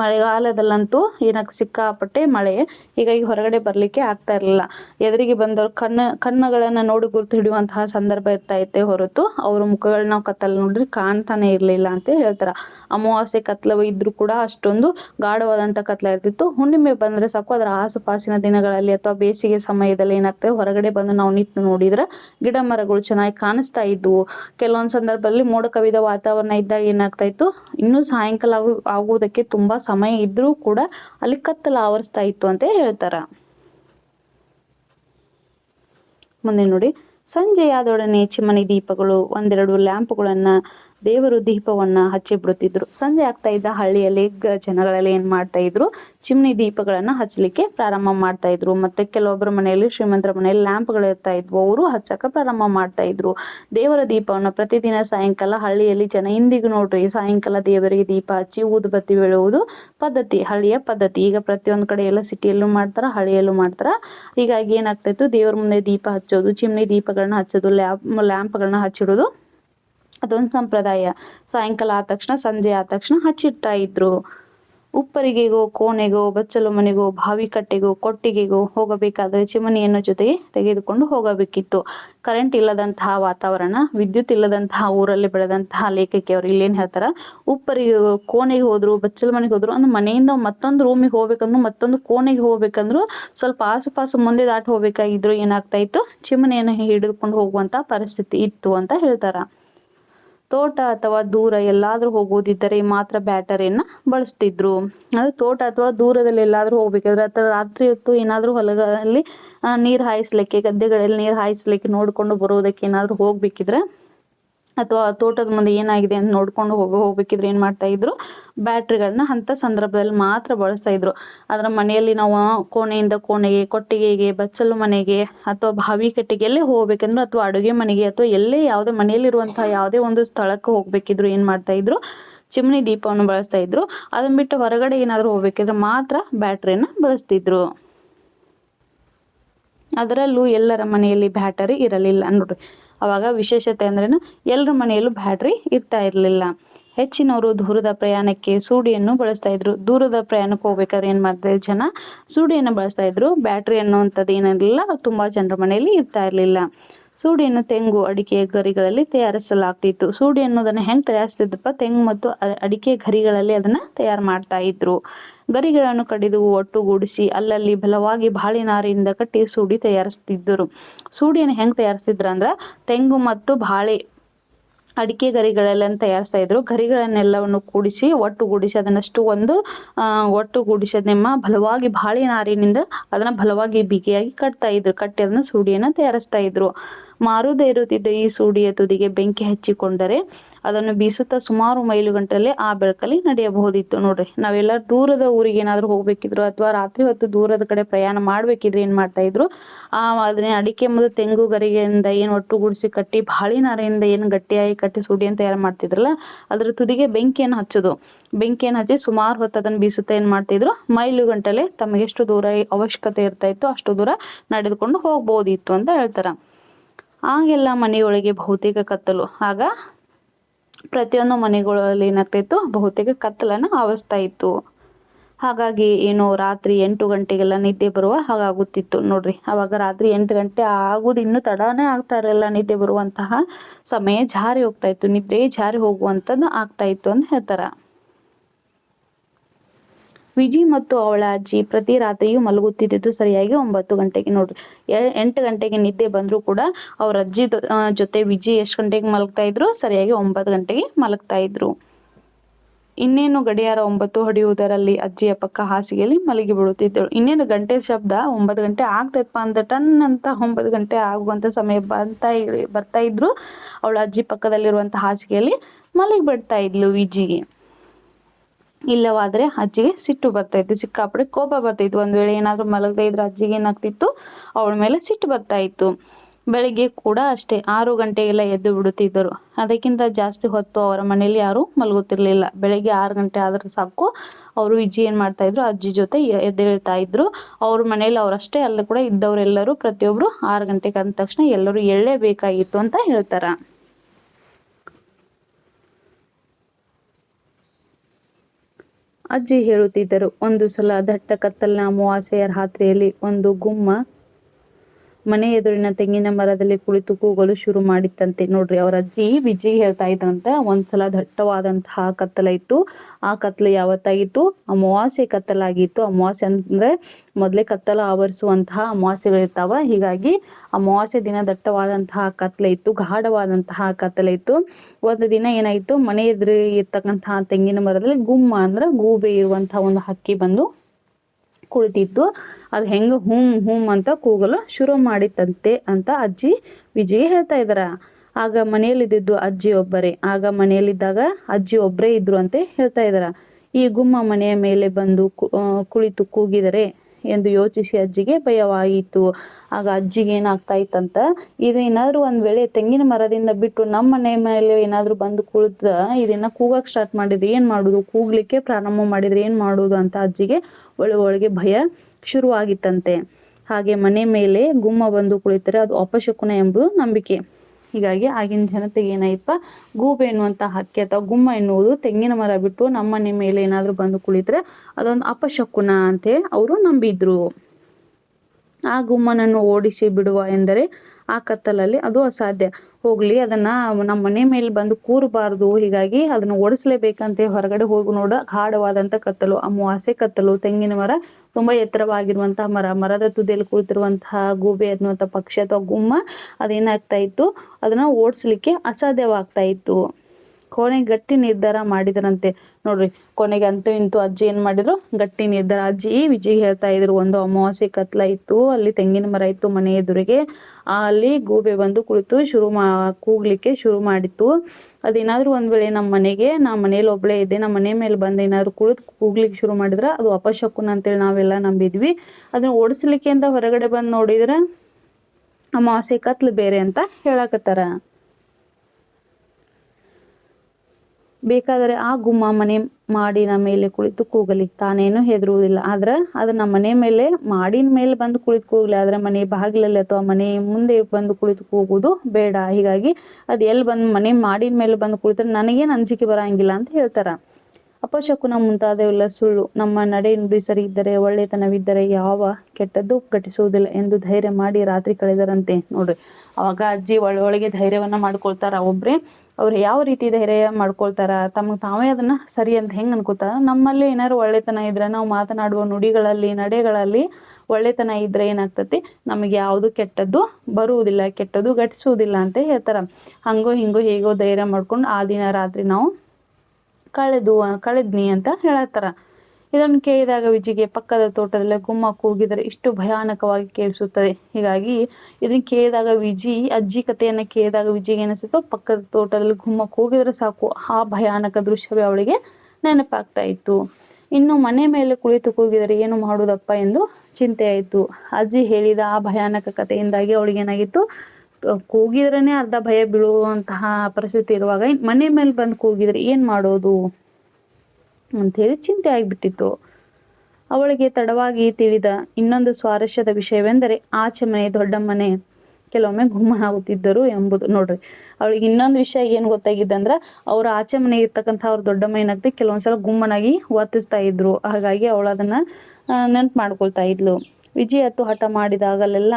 ಮಳೆಗಾಲದಲ್ಲಂತೂ ಏನಕ್ ಸಿಕ್ಕಾಪಟ್ಟೆ ಮಳೆ. ಹೀಗಾಗಿ ಹೊರಗಡೆ ಬರ್ಲಿಕ್ಕೆ ಆಗ್ತಾ ಇರಲಿಲ್ಲ. ಎದುರಿಗೆ ಬಂದವರು ಕಣ್ಣ, ಕಣ್ಣುಗಳನ್ನ ನೋಡಿ ಗುರುತು ಹಿಡಿಯುವಂತಹ ಸಂದರ್ಭ ಇರ್ತಾ ಇತ್ತೆ ಹೊರತು ಅವ್ರ ಮುಖಗಳನ್ನ ನಾವು ಕತ್ತಲ್ ನೋಡ್ರಿ ಕಾಣ್ತಾನೆ ಇರ್ಲಿಲ್ಲ ಅಂತ ಹೇಳ್ತಾರ. ಅಮಾವಾಸ್ಯೆ ಕತ್ಲ ಇದ್ರು ಕೂಡ ಅಷ್ಟೊಂದು ಗಾಢವಾದಂತ ಕತ್ಲ ಇರ್ತಿತ್ತು. ಹುಣ್ಣಿಮೆ ಬಂದ್ರೆ ಸಾಕು, ಅದರ ಆಸುಪಾಸಿನ ದಿನಗಳಲ್ಲಿ ಅಥವಾ ಬೇಸಿಗೆ ಸಮಯದಲ್ಲಿ ಏನಾಗ್ತದೆ, ಹೊರಗಡೆ ಬಂದು ನಾವು ನಿಂತು ನೋಡಿದ್ರೆ ಗಿಡ ಮರಗಳು ಚೆನ್ನಾಗಿ ಕಾಣಿಸ್ತಾ ಇದ್ವು. ಕೆಲವೊಂದು ಸಂದರ್ಭದಲ್ಲಿ ಮೋಡ ಕವಿದ ವಾತಾವರಣ ಇದ್ದಾಗ ಏನಾಗ್ತಾ ಇತ್ತು, ಇನ್ನು ಸಾಯಂಕಾಲ ಆಗುವುದಕ್ಕೆ ತುಂಬಾ ಸಮಯ ಇದ್ರೂ ಕೂಡ ಅಲ್ಲಿ ಕತ್ತಲ ಆವರಿಸ್ತಾ ಇತ್ತು ಅಂತ ಹೇಳ್ತಾರ. ಮುಂದೆ ನೋಡಿ. ಸಂಜೆಯಾದೊಡನೆ ಚಿಮಣಿ ದೀಪಗಳು, ಒಂದೆರಡು ಲ್ಯಾಂಪ್ಗಳನ್ನ, ದೇವರು ದೀಪವನ್ನ ಹಚ್ಚಿ ಬಿಡುತ್ತಿದ್ರು ಸಂಜೆ ಆಗ್ತಾ ಇದ್ದ ಹಳ್ಳಿಯಲ್ಲಿ ಗ- ಜನಗಳೆಲ್ಲ ಏನ್ ಮಾಡ್ತಾ ಇದ್ರು? ಚಿಮ್ನಿ ದೀಪಗಳನ್ನ ಹಚ್ಚಲಿಕ್ಕೆ ಪ್ರಾರಂಭ ಮಾಡ್ತಾ ಇದ್ರು. ಮತ್ತೆ ಕೆಲವೊಬ್ಬರ ಮನೆಯಲ್ಲಿ ಶ್ರೀಮಂತರ ಮನೆಯಲ್ಲಿ ಲ್ಯಾಂಪ್ಗಳು ಇರ್ತಾ ಇದ್ವು. ಅವರು ಹಚ್ಚಕ ಪ್ರಾರಂಭ ಮಾಡ್ತಾ ಇದ್ರು. ದೇವರ ದೀಪವನ್ನ ಪ್ರತಿದಿನ ಸಾಯಂಕಾಲ ಹಳ್ಳಿಯಲ್ಲಿ ಜನ ಇಂದಿಗೂ ನೋಡ್ರಿ, ಸಾಯಂಕಾಲ ದೇವರಿಗೆ ದೀಪ ಹಚ್ಚಿ ಊದುಬತ್ತಿ ಬೆಳೆಯುವುದು ಪದ್ಧತಿ. ಹಳ್ಳಿಯ ಪದ್ಧತಿ. ಈಗ ಪ್ರತಿಯೊಂದು ಕಡೆ ಎಲ್ಲ ಸಿಟಿಯಲ್ಲೂ ಮಾಡ್ತಾರ, ಹಳ್ಳಿಯಲ್ಲೂ ಮಾಡ್ತಾರ. ಹೀಗಾಗಿ ಏನಾಗ್ತಾಯಿತ್ತು ದೇವರ ಮುಂದೆ ದೀಪ ಹಚ್ಚೋದು ಚಿಮ್ನಿ ದೀಪಗಳನ್ನ ಹಚ್ಚೋದು, ಲ್ಯಾಂಪ್, ಲ್ಯಾಂಪ್ಗಳನ್ನ ಹಚ್ಚಿಡೋದು. ಅದೊಂದು ಸಂಪ್ರದಾಯ. ಸಾಯಂಕಾಲ ಆದ ತಕ್ಷಣ, ಸಂಜೆ ಆದ ತಕ್ಷಣ ಹಚ್ಚಿಡ್ತಾ ಇದ್ರು. ಉಪ್ಪರಿಗೆಗೋ, ಕೋಣೆಗೋ, ಬಚ್ಚಲು ಮನೆಗೋ, ಬಾವಿ ಕಟ್ಟೆಗೋ, ಕೊಟ್ಟಿಗೆಗೋ ಹೋಗಬೇಕಾದ್ರೆ ಚಿಮಣಿಯನ್ನು ಜೊತೆಗೆ ತೆಗೆದುಕೊಂಡು ಹೋಗಬೇಕಿತ್ತು. ಕರೆಂಟ್ ಇಲ್ಲದಂತಹ ವಾತಾವರಣ, ವಿದ್ಯುತ್ ಇಲ್ಲದಂತಹ ಊರಲ್ಲಿ ಬೆಳೆದಂತಹ ಲೇಖಕಿ ಅವ್ರು ಇಲ್ಲೇನು ಹೇಳ್ತಾರ? ಉಪ್ಪರಿಗೆ ಕೋಣೆಗೆ ಹೋದ್ರು, ಬಚ್ಚಲು ಮನೆಗೆ ಹೋದ್ರು ಅಂದ್ರೆ ಮನೆಯಿಂದ ಮತ್ತೊಂದು ರೂಮಿಗೆ ಹೋಗ್ಬೇಕಂದ್ರು, ಮತ್ತೊಂದು ಕೋಣೆಗೆ ಹೋಗ್ಬೇಕಂದ್ರು ಸ್ವಲ್ಪ ಆಸುಪಾಸು ಮುಂದೆ ದಾಟಿ ಹೋಗ್ಬೇಕಾಗಿದ್ರು ಏನಾಗ್ತಾ ಇತ್ತು? ಚಿಮಣಿಯನ್ನು ಹಿಡಿದುಕೊಂಡು ಹೋಗುವಂತ ಪರಿಸ್ಥಿತಿ ಇತ್ತು ಅಂತ ಹೇಳ್ತಾರ? ತೋಟ ಅಥವಾ ದೂರ ಎಲ್ಲಾದ್ರೂ ಹೋಗೋದಿದ್ದರೆ ಮಾತ್ರ ಬ್ಯಾಟರಿಯನ್ನ ಬಳಸ್ತಿದ್ರು. ಅದು ತೋಟ ಅಥವಾ ದೂರದಲ್ಲಿ ಎಲ್ಲಾದ್ರೂ ಹೋಗ್ಬೇಕಾದ್ರೆ ಅಥವಾ ರಾತ್ರಿ ಹೊತ್ತು ಏನಾದ್ರೂ ಹೊಲಗಳಲ್ಲಿ ನೀರ್ ಹಾಯಿಸ್ಲಿಕ್ಕೆ, ಗದ್ದೆಗಳಲ್ಲಿ ನೀರ್ ಹಾಯಿಸ್ಲಿಕ್ಕೆ ನೋಡ್ಕೊಂಡು ಬರೋದಕ್ಕೆ ಏನಾದ್ರೂ ಹೋಗ್ಬೇಕಿದ್ರೆ ಅಥವಾ ತೋಟದ ಮುಂದೆ ಏನಾಗಿದೆ ಅಂತ ನೋಡ್ಕೊಂಡು ಹೋಗ ಹೋಗ್ಬೇಕಿದ್ರೆ ಏನ್ ಮಾಡ್ತಾ ಇದ್ರು? ಬ್ಯಾಟ್ರಿಗಳನ್ನ ಅಂತ ಸಂದರ್ಭದಲ್ಲಿ ಮಾತ್ರ ಬಳಸ್ತಾ ಇದ್ರು. ಅದರ ಮನೆಯಲ್ಲಿ ನಾವು ಕೋಣೆಯಿಂದ ಕೋಣೆಗೆ, ಕೊಟ್ಟಿಗೆಗೆ, ಬಚ್ಚಲು ಮನೆಗೆ ಅಥವಾ ಬಾವಿ ಕಟ್ಟಿಗೆ ಎಲ್ಲೇ ಹೋಗ್ಬೇಕಂದ್ರೆ ಅಥವಾ ಅಡುಗೆ ಮನೆಗೆ ಅಥವಾ ಎಲ್ಲೇ ಯಾವುದೇ ಮನೆಯಲ್ಲಿರುವಂತಹ ಯಾವುದೇ ಒಂದು ಸ್ಥಳಕ್ಕೆ ಹೋಗ್ಬೇಕಿದ್ರು ಏನ್ ಮಾಡ್ತಾ ಇದ್ರು? ಚಿಮಣಿ ದೀಪವನ್ನು ಬಳಸ್ತಾ ಇದ್ರು. ಅದನ್ನ ಬಿಟ್ಟು ಹೊರಗಡೆ ಏನಾದ್ರು ಹೋಗ್ಬೇಕಿದ್ರೆ ಮಾತ್ರ ಬ್ಯಾಟ್ರಿಯನ್ನ ಬಳಸ್ತಿದ್ರು. ಅದರಲ್ಲೂ ಎಲ್ಲರ ಮನೆಯಲ್ಲಿ ಬ್ಯಾಟರಿ ಇರಲಿಲ್ಲ. ನೋಡ್ರಿ, ಅವಾಗ ವಿಶೇಷತೆ ಅಂದ್ರೇನು, ಎಲ್ಲರ ಮನೆಯಲ್ಲೂ ಬ್ಯಾಟ್ರಿ ಇರ್ತಾ ಇರಲಿಲ್ಲ. ಹೆಚ್ಚಿನವರು ದೂರದ ಪ್ರಯಾಣಕ್ಕೆ ಸೂಡಿಯನ್ನು ಬಳಸ್ತಾ ಇದ್ರು. ದೂರದ ಪ್ರಯಾಣಕ್ಕೆ ಹೋಗ್ಬೇಕಾದ್ರೆ ಏನು ಮಾಡ್ತಾರೆ ಜನ? ಸೂಡಿಯನ್ನು ಬಳಸ್ತಾ ಇದ್ರು. ಬ್ಯಾಟ್ರಿ ಅನ್ನುವಂಥದ್ದು ಏನಿರಲಿಲ್ಲ. ತುಂಬಾ ಜನರ ಮನೆಯಲ್ಲಿ ಇರ್ತಾ ಇರಲಿಲ್ಲ. ಸೂಡಿಯನ್ನು ತೆಂಗು, ಅಡಿಕೆ ಗರಿಗಳಲ್ಲಿ ತಯಾರಿಸಲಾಗ್ತಿತ್ತು. ಸೂಡಿ ಅನ್ನೋದನ್ನ ಹೆಂಗೆ ತಯಾರಿಸ್ತಿದ್ರಪ್ಪ? ತೆಂಗು ಮತ್ತು ಅಡಿಕೆ ಗರಿಗಳಲ್ಲಿ ಅದನ್ನ ತಯಾರು ಮಾಡ್ತಾ ಇದ್ರು. ಗರಿಗಳನ್ನು ಕಡಿದು ಒಟ್ಟುಗೂಡಿಸಿ ಅಲ್ಲಲ್ಲಿ ಬಲವಾಗಿ ಬಾಳಿನಾರಿಯಿಂದ ಕಟ್ಟಿ ಸೂಡಿ ತಯಾರಿಸ್ತಿದ್ದರು ಸೂಡಿಯನ್ನು ಹೆಂಗ್ ತಯಾರಿಸ್ತಿದ್ರ ಅಂದ್ರ ತೆಂಗು ಮತ್ತು ಬಾಳೆ ಅಡಿಕೆ ಗರಿಗಳೆಲ್ಲ ತಯಾರಿಸ್ತಾ ಇದ್ರು. ಗರಿಗಳನ್ನೆಲ್ಲವನ್ನು ಕೂಡಿಸಿ ಒಟ್ಟುಗೂಡಿಸಿ ಅದನ್ನಷ್ಟು ಒಂದು ಒಟ್ಟು ಒಟ್ಟುಗೂಡಿಸಿ ಅದನ್ನ ಬಲವಾಗಿ ಬಾಳೆ ನಾರಿನಿಂದ ಅದನ್ನ ಬಲವಾಗಿ ಬಿಗಿಯಾಗಿ ಕಟ್ತಾ ಇದ್ರು. ಕಟ್ಟಿ ಅದನ್ನ ಸೂಡಿಯನ್ನ ತಯಾರಿಸ್ತಾ ಇದ್ರು. ಮಾರುದೇ ಇರುತ್ತಿದ್ದ ಈ ಸೂಡಿಯ ತುದಿಗೆ ಬೆಂಕಿ ಹಚ್ಚಿಕೊಂಡರೆ ಅದನ್ನು ಬೀಸುತ್ತಾ ಸುಮಾರು ಮೈಲು ಗಂಟಲೆ ಆ ಬೆಳಕಲ್ಲಿ ನಡೆಯಬಹುದಿತ್ತು. ನೋಡ್ರಿ, ನಾವೆಲ್ಲ ದೂರದ ಊರಿಗೆ ಏನಾದ್ರು ಹೋಗ್ಬೇಕಿದ್ರು ಅಥವಾ ರಾತ್ರಿ ಹೊತ್ತು ದೂರದ ಕಡೆ ಪ್ರಯಾಣ ಮಾಡ್ಬೇಕಿದ್ರೆ ಏನ್ ಮಾಡ್ತಾ ಇದ್ರು, ಆ ಅದನ್ನ ಅಡಿಕೆ ಮತ್ತು ತೆಂಗು ಗರಿಗೆಯಿಂದ ಏನ್ ಒಟ್ಟುಗೂಡಿಸಿ ಕಟ್ಟಿ ಬಾಳಿನಾರೆಯಿಂದ ಏನ್ ಗಟ್ಟಿಯಾಗಿ ಕಟ್ಟಿ ಸೂಡಿಯನ್ನು ತಯಾರು ಮಾಡ್ತಿದ್ರಲ್ಲ, ಅದ್ರ ತುದಿಗೆ ಬೆಂಕಿಯನ್ನು ಹಚ್ಚೋದು. ಬೆಂಕಿಯನ್ನು ಹಚ್ಚಿ ಸುಮಾರು ಹೊತ್ತು ಅದನ್ನು ಬೀಸುತ್ತಾ ಏನ್ ಮಾಡ್ತಿದ್ರು, ಮೈಲು ಗಂಟಲೆ ತಮಗೆ ಎಷ್ಟು ದೂರ ಅವಶ್ಯಕತೆ ಇರ್ತಾ ಇತ್ತು ಅಷ್ಟು ದೂರ ನಡೆದುಕೊಂಡು ಹೋಗ್ಬೋದಿತ್ತು ಅಂತ ಹೇಳ್ತಾರ. ಆಗೆಲ್ಲ ಮನೆಯೊಳಗೆ ಬಹುತೇಕ ಕತ್ತಲು. ಆಗ ಪ್ರತಿಯೊಂದು ಮನೆಗಳಲ್ಲಿ ಏನಾಗ್ತಾಯಿತ್ತು ಬಹುತೇಕ ಕತ್ತಲನ್ನು ಆವರಿಸ್ತಾ ಇತ್ತು. ಹಾಗಾಗಿ ಏನು ರಾತ್ರಿ ಎಂಟು ಗಂಟೆಗೆಲ್ಲ ನಿದ್ದೆ ಬರುವ ಹಾಗಾಗುತ್ತಿತ್ತು ನೋಡ್ರಿ, ಅವಾಗ ರಾತ್ರಿ ಎಂಟು ಗಂಟೆ ಆಗೋದು ಇನ್ನೂ ತಡನೇ ಆಗ್ತಾ ಇರಲಿಲ್ಲ. ನಿದ್ದೆ ಬರುವಂತಹ ಸಮಯ ಜಾರಿ ಹೋಗ್ತಾ ಇತ್ತು. ನಿದ್ದೆ ಜಾರಿ ಹೋಗುವಂಥದ್ದು ಆಗ್ತಾ ಇತ್ತು ಅಂತ ಹೇಳ್ತಾರ. ವಿಜಿ ಮತ್ತು ಅವಳ ಅಜ್ಜಿ ಪ್ರತಿ ರಾತ್ರಿಯೂ ಮಲಗುತ್ತಿದ್ದು ಸರಿಯಾಗಿ ಒಂಬತ್ತು ಗಂಟೆಗೆ ನೋಡ್ರಿ ಎಂಟು ಗಂಟೆಗೆ ನಿದ್ದೆ ಬಂದರೂ ಕೂಡ ಅವ್ರ ಅಜ್ಜಿ ಜೊತೆ ವಿಜಿ ಎಷ್ಟು ಗಂಟೆಗೆ ಮಲಗ್ತಾ ಇದ್ರು ಸರಿಯಾಗಿ ಒಂಬತ್ತು ಗಂಟೆಗೆ ಮಲಗ್ತಾ ಇದ್ರು. ಇನ್ನೇನು ಗಡಿಯಾರ ಒಂಬತ್ತು ಹೊಡೆಯುವುದರಲ್ಲಿ ಅಜ್ಜಿಯ ಪಕ್ಕ ಹಾಸಿಗೆಯಲ್ಲಿ ಮಲಗಿ ಬಿಡುತ್ತಿದ್ದಳು. ಇನ್ನೇನು ಗಂಟೆ ಶಬ್ದ ಒಂಬತ್ತು ಗಂಟೆ ಆಗ್ತೈತಪ್ಪ ಅಂತ ಟನ್ ಅಂತ ಒಂಬತ್ತು ಗಂಟೆ ಆಗುವಂತ ಸಮಯ ಬರ್ತಾ ಬರ್ತಾ ಇದ್ರು. ಅವಳ ಅಜ್ಜಿ ಪಕ್ಕದಲ್ಲಿರುವಂಥ ಹಾಸಿಗೆಯಲ್ಲಿ ಮಲಗಿ ಬಿಡ್ತಾ ಇದ್ಲು ವಿಜಿಗೆ. ಇಲ್ಲವಾದ್ರೆ ಅಜ್ಜಿಗೆ ಸಿಟ್ಟು ಬರ್ತಾ ಇತ್ತು ಸಿಕ್ಕಾಪಡೆ ಕೋಪ ಬರ್ತಾ ಇತ್ತು. ಒಂದ್ ವೇಳೆ ಏನಾದರೂ ಮಲಗದೇ ಇದ್ರೆ ಅಜ್ಜಿಗೆ ಏನಾಗ್ತಿತ್ತು, ಅವಳ ಮೇಲೆ ಸಿಟ್ಟು ಬರ್ತಾ ಇತ್ತು. ಬೆಳಿಗ್ಗೆ ಕೂಡ ಅಷ್ಟೇ, ಆರು ಗಂಟೆಗೆಲ್ಲ ಎದ್ದು ಬಿಡುತ್ತಿದ್ದರು. ಅದಕ್ಕಿಂತ ಜಾಸ್ತಿ ಹೊತ್ತು ಅವರ ಮನೆಯಲ್ಲಿ ಯಾರು ಮಲಗುತ್ತಿರ್ಲಿಲ್ಲ. ಬೆಳಿಗ್ಗೆ ಆರು ಗಂಟೆ ಆದ್ರೆ ಸಾಕು, ಅವರು ವಿಜಿ ಏನ್ ಮಾಡ್ತಾ ಇದ್ರು, ಅಜ್ಜಿ ಜೊತೆ ಎದ್ದೇಳ್ತಾ ಇದ್ರು. ಅವ್ರ ಮನೆಯಲ್ಲಿ ಅವರಷ್ಟೇ ಅಲ್ಲ ಕೂಡ ಇದ್ದವರೆಲ್ಲರೂ ಪ್ರತಿಯೊಬ್ರು ಆರು ಗಂಟೆಗೆ ಅಂದ ತಕ್ಷಣ ಎಲ್ಲರೂ ಎಳ್ಳೇಬೇಕಾಗಿತ್ತು ಅಂತ ಹೇಳ್ತಾರ. ಅಜ್ಜಿ ಹೇಳುತ್ತಿದ್ದರು. ಒಂದು ಸಲ ದಟ್ಟ ಕತ್ತಲಿನ ಅಮಾವಾಸ್ಯೆಯ ರಾತ್ರಿಯಲ್ಲಿ ಒಂದು ಗುಮ್ಮ ಮನೆ ಎದುರಿನ ತೆಂಗಿನ ಮರದಲ್ಲಿ ಕುಳಿತು ಕೂಗಲು ಶುರು ಮಾಡಿತ್ತಂತೆ. ನೋಡ್ರಿ, ಅವ್ರ ಅಜ್ಜಿ ವಿಜಯ್ ಹೇಳ್ತಾ ಇದ್ರಂತೆ, ಒಂದ್ಸಲ ದಟ್ಟವಾದಂತಹ ಕತ್ತಲ ಆ ಕತ್ತಲೆ ಯಾವತ್ತಾಗಿತ್ತು? ಅಮಾವಾಸ್ಯೆ ಕತ್ತಲಾಗಿತ್ತು. ಅಮಾವಾಸ್ಯೆ ಅಂದ್ರೆ ಮೊದಲೇ ಕತ್ತಲ ಆವರಿಸುವಂತಹ ಅಮಾವಾಸ್ಯೆಗಳಿರ್ತಾವ. ಹೀಗಾಗಿ ಅಮಾವಾಸ್ಯೆ ದಿನ ದಟ್ಟವಾದಂತಹ ಕತ್ತಲೆ ಇತ್ತು, ಗಾಢವಾದಂತಹ ಕತ್ತಲೆ ಇತ್ತು. ಒಂದು ದಿನ ಏನಾಯ್ತು? ಮನೆ ಎದುರು ಇರ್ತಕ್ಕಂತಹ ತೆಂಗಿನ ಮರದಲ್ಲಿ ಗುಮ್ಮ ಅಂದ್ರ ಗೂಬೆ ಇರುವಂತಹ ಒಂದು ಹಕ್ಕಿ ಬಂದು ಕುಳಿತಿತ್ತು. ಅದು ಹೆಂಗ ಹೂಂ ಹೂಮ್ ಅಂತ ಕೂಗಲು ಶುರು ಮಾಡಿತ್ತಂತೆ ಅಂತ ಅಜ್ಜಿ ವಿಜಯ್ ಹೇಳ್ತಾ ಇದಾರ ಆಗ ಮನೆಯಲ್ಲಿದ್ದಿದ್ದು ಅಜ್ಜಿ ಒಬ್ಬರೇ. ಆಗ ಮನೆಯಲ್ಲಿದ್ದಾಗ ಅಜ್ಜಿ ಒಬ್ಬರೇ ಇದ್ರು ಅಂತ ಹೇಳ್ತಾ ಇದಾರ ಈ ಗುಮ್ಮ ಮನೆಯ ಮೇಲೆ ಬಂದು ಕುಳಿತು ಕೂಗಿದರೆ ಎಂದು ಯೋಚಿಸಿ ಅಜ್ಜಿಗೆ ಭಯವಾಯಿತು. ಆಗ ಅಜ್ಜಿಗೆ ಏನಾಗ್ತಾ ಇತ್ತಂತ ಇದು ಏನಾದ್ರೂ ಒಂದ್ ವೇಳೆ ತೆಂಗಿನ ಮರದಿಂದ ಬಿಟ್ಟು ನಮ್ಮ ಮನೆ ಮೇಲೆ ಏನಾದ್ರೂ ಬಂದು ಕುಳಿತ ಇದನ್ನ ಕೂಗಕ್ ಸ್ಟಾರ್ಟ್ ಮಾಡಿದ್ರೆ ಏನ್ ಮಾಡುದು? ಕೂಗ್ಲಿಕ್ಕೆ ಪ್ರಾರಂಭ ಮಾಡಿದ್ರೆ ಏನ್ ಮಾಡುದು ಅಂತ ಅಜ್ಜಿಗೆ ಒಳ ಒಳಗೆ ಭಯ ಶುರುವಾಗಿತ್ತಂತೆ. ಹಾಗೆ ಮನೆ ಮೇಲೆ ಗುಮ್ಮ ಬಂದು ಕುಳಿತರೆ ಅದು ಅಪಶಕುನ ಎಂಬುದು ನಂಬಿಕೆ. ಹೀಗಾಗಿ ಆಗಿನ ಜನತೆಗೆ ಏನಾಯ್ತಪ್ಪ? ಗೂಬೆ ಎನ್ನುವಂತ ಹಕ್ಕಿ ಅಥವಾ ಗುಮ್ಮ ಎನ್ನುವುದು ತೆಂಗಿನ ಮರ ಬಿಟ್ಟು ನಮ್ಮನೆ ಮೇಲೆ ಏನಾದರೂ ಬಂದು ಕುಳಿತರೆ ಅದೊಂದು ಅಪಶಕುನ ಅಂತೇಳಿ ಅವರು ನಂಬಿದ್ರು. ಆ ಗುಮ್ಮನನ್ನು ಓಡಿಸಿ ಬಿಡುವ ಎಂದರೆ ಆ ಕತ್ತಲಲ್ಲಿ ಅದು ಅಸಾಧ್ಯ. ಹೋಗ್ಲಿ, ಅದನ್ನ ನಮ್ಮ ಮನೆ ಮೇಲೆ ಬಂದು ಕೂರಬಾರದು. ಹೀಗಾಗಿ ಅದನ್ನ ಓಡಿಸ್ಲೇಬೇಕಂತ ಹೊರಗಡೆ ಹೋಗಿ ನೋಡ. ಗಾಢವಾದಂತ ಕತ್ತಲು, ಅಮಾವಾಸ್ಯೆ ಕತ್ತಲು, ತೆಂಗಿನ ಮರ, ತುಂಬಾ ಎತ್ತರವಾಗಿರುವಂತಹ ಮರ, ಮರದ ತುದಿಯಲ್ಲಿ ಕುಳಿತಿರುವಂತಹ ಗೂಬೆ ಅನ್ನುವಂಥ ಪಕ್ಷಿ ಅಥವಾ ಗುಮ್ಮ ಅದೇನಾಗ್ತಾ ಇತ್ತು? ಅದನ್ನ ಓಡಿಸ್ಲಿಕ್ಕೆ ಅಸಾಧ್ಯವಾಗ್ತಾ ಇತ್ತು. ಕೊನೆ ಗಟ್ಟಿ ನಿರ್ಧಾರ ಮಾಡಿದರಂತೆ. ನೋಡ್ರಿ ಕೊನೆಗೆ ಅಂತೂ ಇಂತೂ ಅಜ್ಜಿ ಏನ್ ಮಾಡಿದ್ರು? ಗಟ್ಟಿ ನಿರ್ಧಾರ. ಅಜ್ಜಿ ವಿಜಯ್ ಹೇಳ್ತಾ ಇದ್ರು, ಒಂದು ಅಮಾವಾಸ್ಯೆ ಕತ್ಲ ಇತ್ತು, ಅಲ್ಲಿ ತೆಂಗಿನ ಮರ ಇತ್ತು ಮನೆ ಎದುರಿಗೆ. ಅಲ್ಲಿ ಗೂಬೆ ಬಂದು ಕುಳಿತು ಶುರು ಮಾ, ಕೂಗ್ಲಿಕ್ಕೆ ಶುರು ಮಾಡಿತ್ತು. ಅದೇನಾದ್ರೂ ಒಂದ್ ವೇಳೆ ನಮ್ಮ ಮನೆಗೆ ನಮ್ಮ ಮನೇಲಿ ಒಬ್ಳೆ ಇದೆ ನಮ್ಮ ಮನೆ ಮೇಲೆ ಬಂದ ಏನಾದ್ರು ಕುಳಿತು ಕೂಗ್ಲಿಕ್ಕೆ ಶುರು ಮಾಡಿದ್ರ, ಅದು ಅಪಶಕುನ ಅಂತೇಳಿ ನಾವೆಲ್ಲ ನಂಬಿದ್ವಿ. ಅದನ್ನ ಓಡಿಸ್ಲಿಕ್ಕೆ ಅಂತ ಹೊರಗಡೆ ಬಂದು ನೋಡಿದ್ರ, ಅಮಾವಾಸ್ಯೆ ಕತ್ಲು ಬೇರೆ ಅಂತ ಹೇಳಕತ್ತಾರ. ಬೇಕಾದರೆ ಆ ಗುಮ್ಮ ಮನೆ ಮಾಡಿನ ಮೇಲೆ ಕುಳಿತು ಕೂಗಲಿ. ತಾನೇನು ಹೆದರುವುದಿಲ್ಲ. ಆದ್ರೆ ಅದು ನಮ್ಮ ಮನೆ ಮೇಲೆ ಮಾಡಿನ ಮೇಲೆ ಬಂದು ಕುಳಿತು ಕೂಗಲಿ. ಆದ್ರೆ ಮನೆ ಬಾಗಿಲಲ್ಲಿ ಅಥವಾ ಮನೆ ಮುಂದೆ ಬಂದು ಕುಳಿತು ಕೂಗುವುದು ಬೇಡ. ಹೀಗಾಗಿ ಅದು ಎಲ್ಲಿ ಬಂದು ಮನೆ ಮಾಡಿನ ಮೇಲೆ ಬಂದು ಕುಳಿತರೆ ನನಗೇನು ಅಂಜಿಕೆ ಬರಂಗಿಲ್ಲ ಅಂತ ಹೇಳ್ತಾರ. ಅಪಶಕುನ ಮುಂತಾದವೆಲ್ಲ ಸುಳ್ಳು ನಮ್ಮ ನಡೆ ನುಡಿ ಸರಿ ಇದ್ದರೆ, ಒಳ್ಳೆತನವಿದ್ದರೆ ಯಾವ ಕೆಟ್ಟದ್ದು ಘಟಿಸುವುದಿಲ್ಲ ಎಂದು ಧೈರ್ಯ ಮಾಡಿ ರಾತ್ರಿ ಕಳೆದರಂತೆ ನೋಡ್ರಿ. ಅವಾಗ ಅಜ್ಜಿ ಒಳಗೆ ಧೈರ್ಯವನ್ನ ಮಾಡ್ಕೊಳ್ತಾರ ಒಬ್ರೆ. ಅವ್ರು ಯಾವ ರೀತಿ ಧೈರ್ಯ ಮಾಡ್ಕೊಳ್ತಾರ? ತಮಗೆ ತಾವೇ ಅದನ್ನ ಸರಿ ಅಂತ ಹೆಂಗ್ ಅನ್ಕೋತಾರ? ನಮ್ಮಲ್ಲಿ ಏನಾದ್ರು ಒಳ್ಳೆತನ ಇದ್ರೆ, ನಾವು ಮಾತನಾಡುವ ನುಡಿಗಳಲ್ಲಿ, ನಡೆಗಳಲ್ಲಿ ಒಳ್ಳೆತನ ಇದ್ರೆ ಏನಾಗ್ತತಿ? ನಮಗೆ ಯಾವುದು ಕೆಟ್ಟದ್ದು ಬರುವುದಿಲ್ಲ, ಕೆಟ್ಟದ್ದು ಘಟಿಸುವುದಿಲ್ಲ ಅಂತ ಹೇಳ್ತಾರ. ಹಂಗೋ ಹಿಂಗೋ ಹೇಗೋ ಧೈರ್ಯ ಮಾಡ್ಕೊಂಡು ಆ ದಿನ ರಾತ್ರಿ ನಾವು ಕಳೆದು ಕಳೆದ್ನಿ ಅಂತ ಹೇಳತ್ತಾರ. ಇದನ್ನು ಕೇಳಿದಾಗ ವಿಜಿಗೆ ಪಕ್ಕದ ತೋಟದಲ್ಲಿ ಗುಮ್ಮ ಕೂಗಿದರೆ ಇಷ್ಟು ಭಯಾನಕವಾಗಿ ಕೇಳಿಸುತ್ತದೆ. ಹೀಗಾಗಿ ಇದನ್ನ ಕೇಳಿದಾಗ ವಿಜಿ, ಅಜ್ಜಿ ಕಥೆಯನ್ನು ಕೇಳಿದಾಗ ವಿಜಿಗೆ ಏನಿಸುತ್ತೋ ಪಕ್ಕದ ತೋಟದಲ್ಲಿ ಗುಮ್ಮ ಕೂಗಿದರೆ ಸಾಕು. ಆ ಭಯಾನಕ ದೃಶ್ಯವೇ ಅವಳಿಗೆ ನೆನಪಾಗ್ತಾ ಇತ್ತು. ಇನ್ನು ಮನೆ ಮೇಲೆ ಕುಳಿತು ಕೂಗಿದರೆ ಏನು ಮಾಡುವುದಪ್ಪ ಎಂದು ಚಿಂತೆ ಆಯಿತು ಅಜ್ಜಿ ಹೇಳಿದ ಆ ಭಯಾನಕ ಕಥೆಯಿಂದಾಗಿ ಅವಳಿಗೆ ಏನಾಗಿತ್ತು? ಕೂಗಿದ್ರೇನೆ ಅರ್ಧ ಭಯ ಬೀಳುವಂತಹ ಪರಿಸ್ಥಿತಿ ಇರುವಾಗ ಮನೆ ಮೇಲೆ ಬಂದು ಕೂಗಿದ್ರೆ ಏನ್ ಮಾಡೋದು ಹೇಳಿ ಚಿಂತೆ ಆಗಿಬಿಟ್ಟಿತ್ತು. ಅವಳಿಗೆ ತಡವಾಗಿ ತಿಳಿದ ಇನ್ನೊಂದು ಸ್ವಾರಸ್ಯದ ವಿಷಯವೆಂದರೆ ಆಚೆ ಮನೆ, ದೊಡ್ಡ ಮನೆ ಕೆಲವೊಮ್ಮೆ ಗುಮ್ಮನಾಗುತ್ತಿದ್ದರು ಎಂಬುದು. ನೋಡ್ರಿ, ಅವಳಿಗೆ ಇನ್ನೊಂದು ವಿಷಯ ಏನು ಗೊತ್ತಾಗಿದ್ದಂದ್ರೆ ಅವ್ರ ಆಚೆ ಮನೆ ಇರ್ತಕ್ಕಂಥ ಅವ್ರ ದೊಡ್ಡ ಮೈನಾಗ್ತಿ ಕೆಲವೊಂದ್ಸಲ ಗುಮ್ಮನಾಗಿ ವರ್ತಿಸ್ತಾ ಇದ್ರು. ಹಾಗಾಗಿ ಅವಳು ಅದನ್ನ ನೆನ್ಪು ಮಾಡ್ಕೊಳ್ತಾ ಇದ್ಲು. ವಿಜಯ ಹತ್ತು ಹಠ ಮಾಡಿದಾಗಲೆಲ್ಲ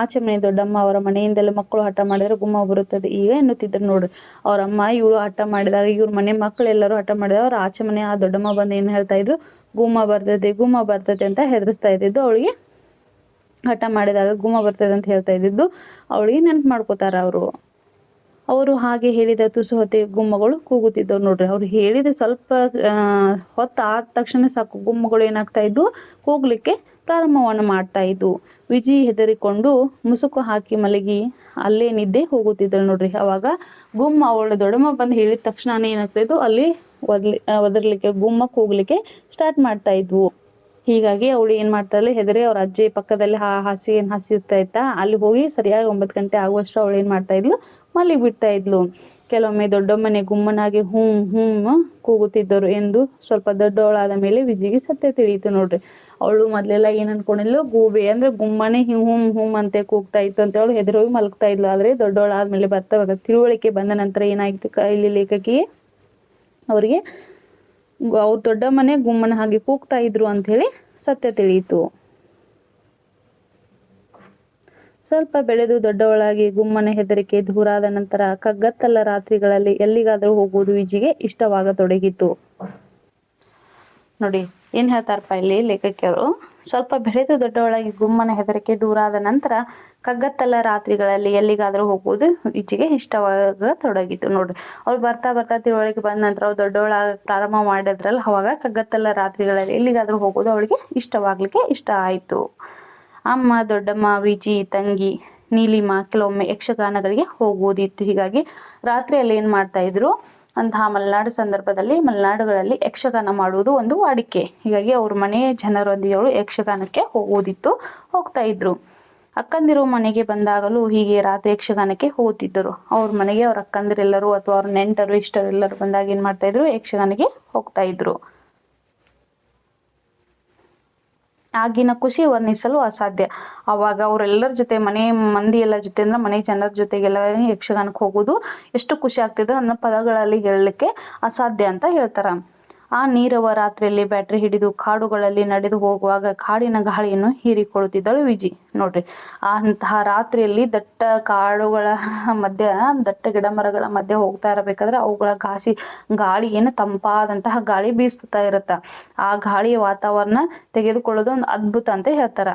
ಆಚೆ ಮನೆ ದೊಡ್ಡಮ್ಮ ಅವರ ಮನೆಯಿಂದಲೇ ಮಕ್ಕಳು ಹಠ ಮಾಡಿದ್ರೆ ಗುಮ್ಮ ಬರುತ್ತದೆ. ಈಗ ಎನ್ನುತ್ತಿದ್ರು ನೋಡ್ರಿ ಅವ್ರ ಅಮ್ಮ ಇವರು ಹಠ ಮಾಡಿದಾಗ ಇವ್ರ ಮನೆ ಮಕ್ಕಳು ಎಲ್ಲರೂ ಹಠ ಮಾಡಿದಾಗ ಅವ್ರ ಆಚೆ ಮನೆ ಆ ದೊಡ್ಡಮ್ಮ ಬಂದು ಏನ್ ಹೇಳ್ತಾ ಇದ್ರು? ಗುಮ್ಮ ಬರ್ತದೆ ಗುಮ್ಮ ಬರ್ತದೆ ಅಂತ ಹೆದರಿಸ್ತಾ ಇದ್ದಿದ್ದು. ಅವಳಿಗೆ ಹಠ ಮಾಡಿದಾಗ ಗುಮ್ಮ ಬರ್ತದೆ ಅಂತ ಹೇಳ್ತಾ ಇದ್ದಿದ್ದು. ಅವಳಿಗೆ ನೆನ್ಪು ಮಾಡ್ಕೋತಾರ ಅವರು. ಅವರು ಹಾಗೆ ಹೇಳಿದ ತುಸು ಹೊತ್ತೆ ಗುಮ್ಮಗಳು ಕೂಗುತ್ತಿದ್ದವು ನೋಡ್ರಿ. ಅವ್ರು ಹೇಳಿದ ಸ್ವಲ್ಪ ಹೊತ್ತು ಆದ ತಕ್ಷಣ ಸಾಕು ಗುಮ್ಮಗಳು ಏನಾಗ್ತಾ ಇದ್ವು? ಕೂಗ್ಲಿಕ್ಕೆ ಪ್ರಾರಂಭವನ್ನು ಮಾಡ್ತಾ ಇದ್ವು ವಿಜಿ ಹೆದರಿಕೊಂಡು ಮುಸುಕು ಹಾಕಿ ಮಲಗಿ ಅಲ್ಲೇ ನಿದ್ದೆ ಹೋಗುತ್ತಿದ್ದಳು ನೋಡ್ರಿ. ಅವಾಗ ಗುಮ್ಮ ಅವಳ ದೊಡಮ್ಮ ಬಂದು ಹೇಳಿದ ತಕ್ಷಣ ಏನಾಗ್ತಾ ಇದ್ವು ಅಲ್ಲಿ ಒದ್ಲಿ ಒದರ್ಲಿಕ್ಕೆ ಗುಮ್ಮ ಕೂಗ್ಲಿಕ್ಕೆ ಸ್ಟಾರ್ಟ್ ಮಾಡ್ತಾ ಇದ್ವು. ಹೀಗಾಗಿ ಅವಳು ಏನ್ ಮಾಡ್ತಾಳೆ ಹೆದರಿ ಅವ್ರ ಅಜ್ಜಿ ಪಕ್ಕದಲ್ಲಿ ಹಾ ಹಾಸಿ ಏನ್ ಹಸಿರ್ತಾ ಇತ್ತ, ಅಲ್ಲಿ ಹೋಗಿ ಸರಿಯಾಗಿ ಒಂಬತ್ತು ಗಂಟೆ ಆಗುವಷ್ಟು ಅವಳು ಏನ್ ಮಾಡ್ತಾ ಇದ್ಲು ಮಲ್ಲಿ ಬಿಡ್ತಾ ಇದ್ಲು. ಕೆಲವೊಮ್ಮೆ ದೊಡ್ಡಮ್ಮನೆ ಗುಮ್ಮನಾಗಿ ಹ್ಞೂ ಹ್ಞೂ ಕೂಗುತ್ತಿದ್ದರು ಎಂದು ಸ್ವಲ್ಪ ದೊಡ್ಡವಳಾದ ಮೇಲೆ ವಿಜಿಗೆ ಸತ್ಯ ತಿಳಿಯಿತು ನೋಡ್ರಿ. ಅವಳು ಮೊದ್ಲೆಲ್ಲ ಏನ್ ಅನ್ಕೊಂಡಿದ್ಲು? ಗೂಬೆ. ಅಂದ್ರೆ ಗುಮ್ಮನೆ ಹುಂ ಹುಂ ಅಂತ ಕೂಗ್ತಾ ಇತ್ತು ಅಂತ ಹೇಳಿ ಹೆದರೋಗಿ ಮಲಗ್ತಾ ಇದ್ಲು. ಆದ್ರೆ ದೊಡ್ಡವಳಾದ್ಮೇಲೆ ಬರ್ತಾ ಬರ್ತಾ ತಿಳುವಳಿಕೆ ಬಂದ ನಂತರ ಏನಾಯ್ತು ಇಲ್ಲಿ ಲೇಖಕಿ? ಅವರಿಗೆ ಅವ್ರ ದೊಡ್ಡ ಮನೆ ಗುಮ್ಮನ ಹಾಗೆ ಕೂಗ್ತಾ ಇದ್ರು ಅಂತ ಹೇಳಿ ಸತ್ಯ ತಿಳಿಯಿತು. ಸ್ವಲ್ಪ ಬೆಳೆದು ದೊಡ್ಡವಳಾಗಿ ಗುಮ್ಮನ ಹೆದರಿಕೆ ದೂರಾದ ನಂತರ ಕಗ್ಗತ್ತಲ್ಲ ರಾತ್ರಿಗಳಲ್ಲಿ ಎಲ್ಲಿಗಾದರೂ ಹೋಗುವುದು ಈಜಿಗೆ ಇಷ್ಟವಾಗತೊಡಗಿತು. ನೋಡಿ ಏನ್ ಹೇಳ್ತಾರಪ್ಪ ಇಲ್ಲಿ ಲೇಖಕಿಯವರು? ಸ್ವಲ್ಪ ಬೆಳೆದು ದೊಡ್ಡವಳಾಗಿ ಗುಮ್ಮನ ಹೆದರಿಕೆ ದೂರ ಆದ ನಂತರ ಕಗ್ಗತ್ತಲ ರಾತ್ರಿಗಳಲ್ಲಿ ಎಲ್ಲಿಗಾದರೂ ಹೋಗುವುದು ಈಚೆಗೆ ಇಷ್ಟವಾಗ ತೊಡಗಿತು ನೋಡ್ರಿ ಅವ್ರು ಬರ್ತಾ ಬರ್ತಾ ತಿಳುವಳಿಕೆ ಬಂದ ನಂತರ ಅವ್ರು ದೊಡ್ಡವಳಾಗ ಪ್ರಾರಂಭ ಮಾಡಿದ್ರಲ್ಲ, ಅವಾಗ ಕಗ್ಗತ್ತಲ ರಾತ್ರಿಗಳಲ್ಲಿ ಎಲ್ಲಿಗಾದ್ರೂ ಹೋಗೋದು ಅವಳಿಗೆ ಇಷ್ಟವಾಗ್ಲಿಕ್ಕೆ ಇಷ್ಟ ಆಯಿತು. ಅಮ್ಮ, ದೊಡ್ಡಮ್ಮ, ವಿಜಿ, ತಂಗಿ, ನೀಲಿಮ, ಕೆಲವೊಮ್ಮೆ ಯಕ್ಷಗಾನಗಳಿಗೆ ಹೋಗುವುದಿತ್ತು. ಹೀಗಾಗಿ ರಾತ್ರಿಯಲ್ಲಿ ಏನು ಮಾಡ್ತಾ ಇದ್ರು? ಅಂತಹ ಮಲೆನಾಡು ಸಂದರ್ಭದಲ್ಲಿ ಮಲೆನಾಡುಗಳಲ್ಲಿ ಯಕ್ಷಗಾನ ಮಾಡುವುದು ಒಂದು ವಾಡಿಕೆ. ಹೀಗಾಗಿ ಅವ್ರ ಮನೆಯ ಜನರೊಂದಿಗೆ ಅವರು ಯಕ್ಷಗಾನಕ್ಕೆ ಹೋಗುವುದಿತ್ತು ಹೋಗ್ತಾ ಇದ್ರು. ಅಕ್ಕಂದಿರು ಮನೆಗೆ ಬಂದಾಗಲೂ ಹೀಗೆ ರಾತ್ರಿ ಯಕ್ಷಗಾನಕ್ಕೆ ಹೋಗುತ್ತಿದ್ದರು. ಅವ್ರ ಮನೆಗೆ ಅವ್ರ ಅಕ್ಕಂದಿರೆಲ್ಲರೂ ಅಥವಾ ಅವ್ರ ನೆಂಟರು, ಇಷ್ಟರೆಲ್ಲರೂ ಬಂದಾಗ ಏನ್ ಮಾಡ್ತಾ ಇದ್ರು, ಯಕ್ಷಗಾನಕ್ಕೆ ಹೋಗ್ತಾ ಇದ್ರು. ಆಗಿನ ಖುಷಿ ವರ್ಣಿಸಲು ಅಸಾಧ್ಯ. ಅವಾಗ ಅವರೆಲ್ಲರ ಜೊತೆ ಮನೆ ಮಂದಿ ಎಲ್ಲ ಜೊತೆ ಅಂದ್ರೆ ಮನೆ ಜನರ ಜೊತೆಗೆಲ್ಲ ಯಕ್ಷಗಾನಕ್ಕೆ ಹೋಗೋದು ಎಷ್ಟು ಖುಷಿ ಆಗ್ತಿದೆ ಅನ್ನೋ ಪದಗಳಲ್ಲಿ ಹೇಳಲಿಕ್ಕೆ ಅಸಾಧ್ಯ ಅಂತ ಹೇಳ್ತಾರ. ಆ ನೀರವ ರಾತ್ರಿಯಲ್ಲಿ ಬ್ಯಾಟ್ರಿ ಹಿಡಿದು ಕಾಡುಗಳಲ್ಲಿ ನಡೆದು ಹೋಗುವಾಗ ಕಾಡಿನ ಗಾಳಿಯನ್ನು ಹೀರಿಕೊಳ್ಳುತ್ತಿದ್ದಳು ವಿಜಿ. ನೋಡ್ರಿ, ಅಂತಹ ರಾತ್ರಿಯಲ್ಲಿ ದಟ್ಟ ಕಾಡುಗಳ ಮಧ್ಯ, ದಟ್ಟ ಗಿಡ ಮರಗಳ ಮಧ್ಯೆ ಹೋಗ್ತಾ ಇರಬೇಕಾದ್ರೆ ಅವುಗಳ ಘಾಸಿ ಗಾಳಿ ಏನು ತಂಪಾದಂತಹ ಗಾಳಿ ಬೀಸುತ್ತಾ ಇರುತ್ತ. ಆ ಗಾಳಿಯ ವಾತಾವರಣ ತೆಗೆದುಕೊಳ್ಳೋದು ಒಂದು ಅದ್ಭುತ ಅಂತ ಹೇಳ್ತಾರ.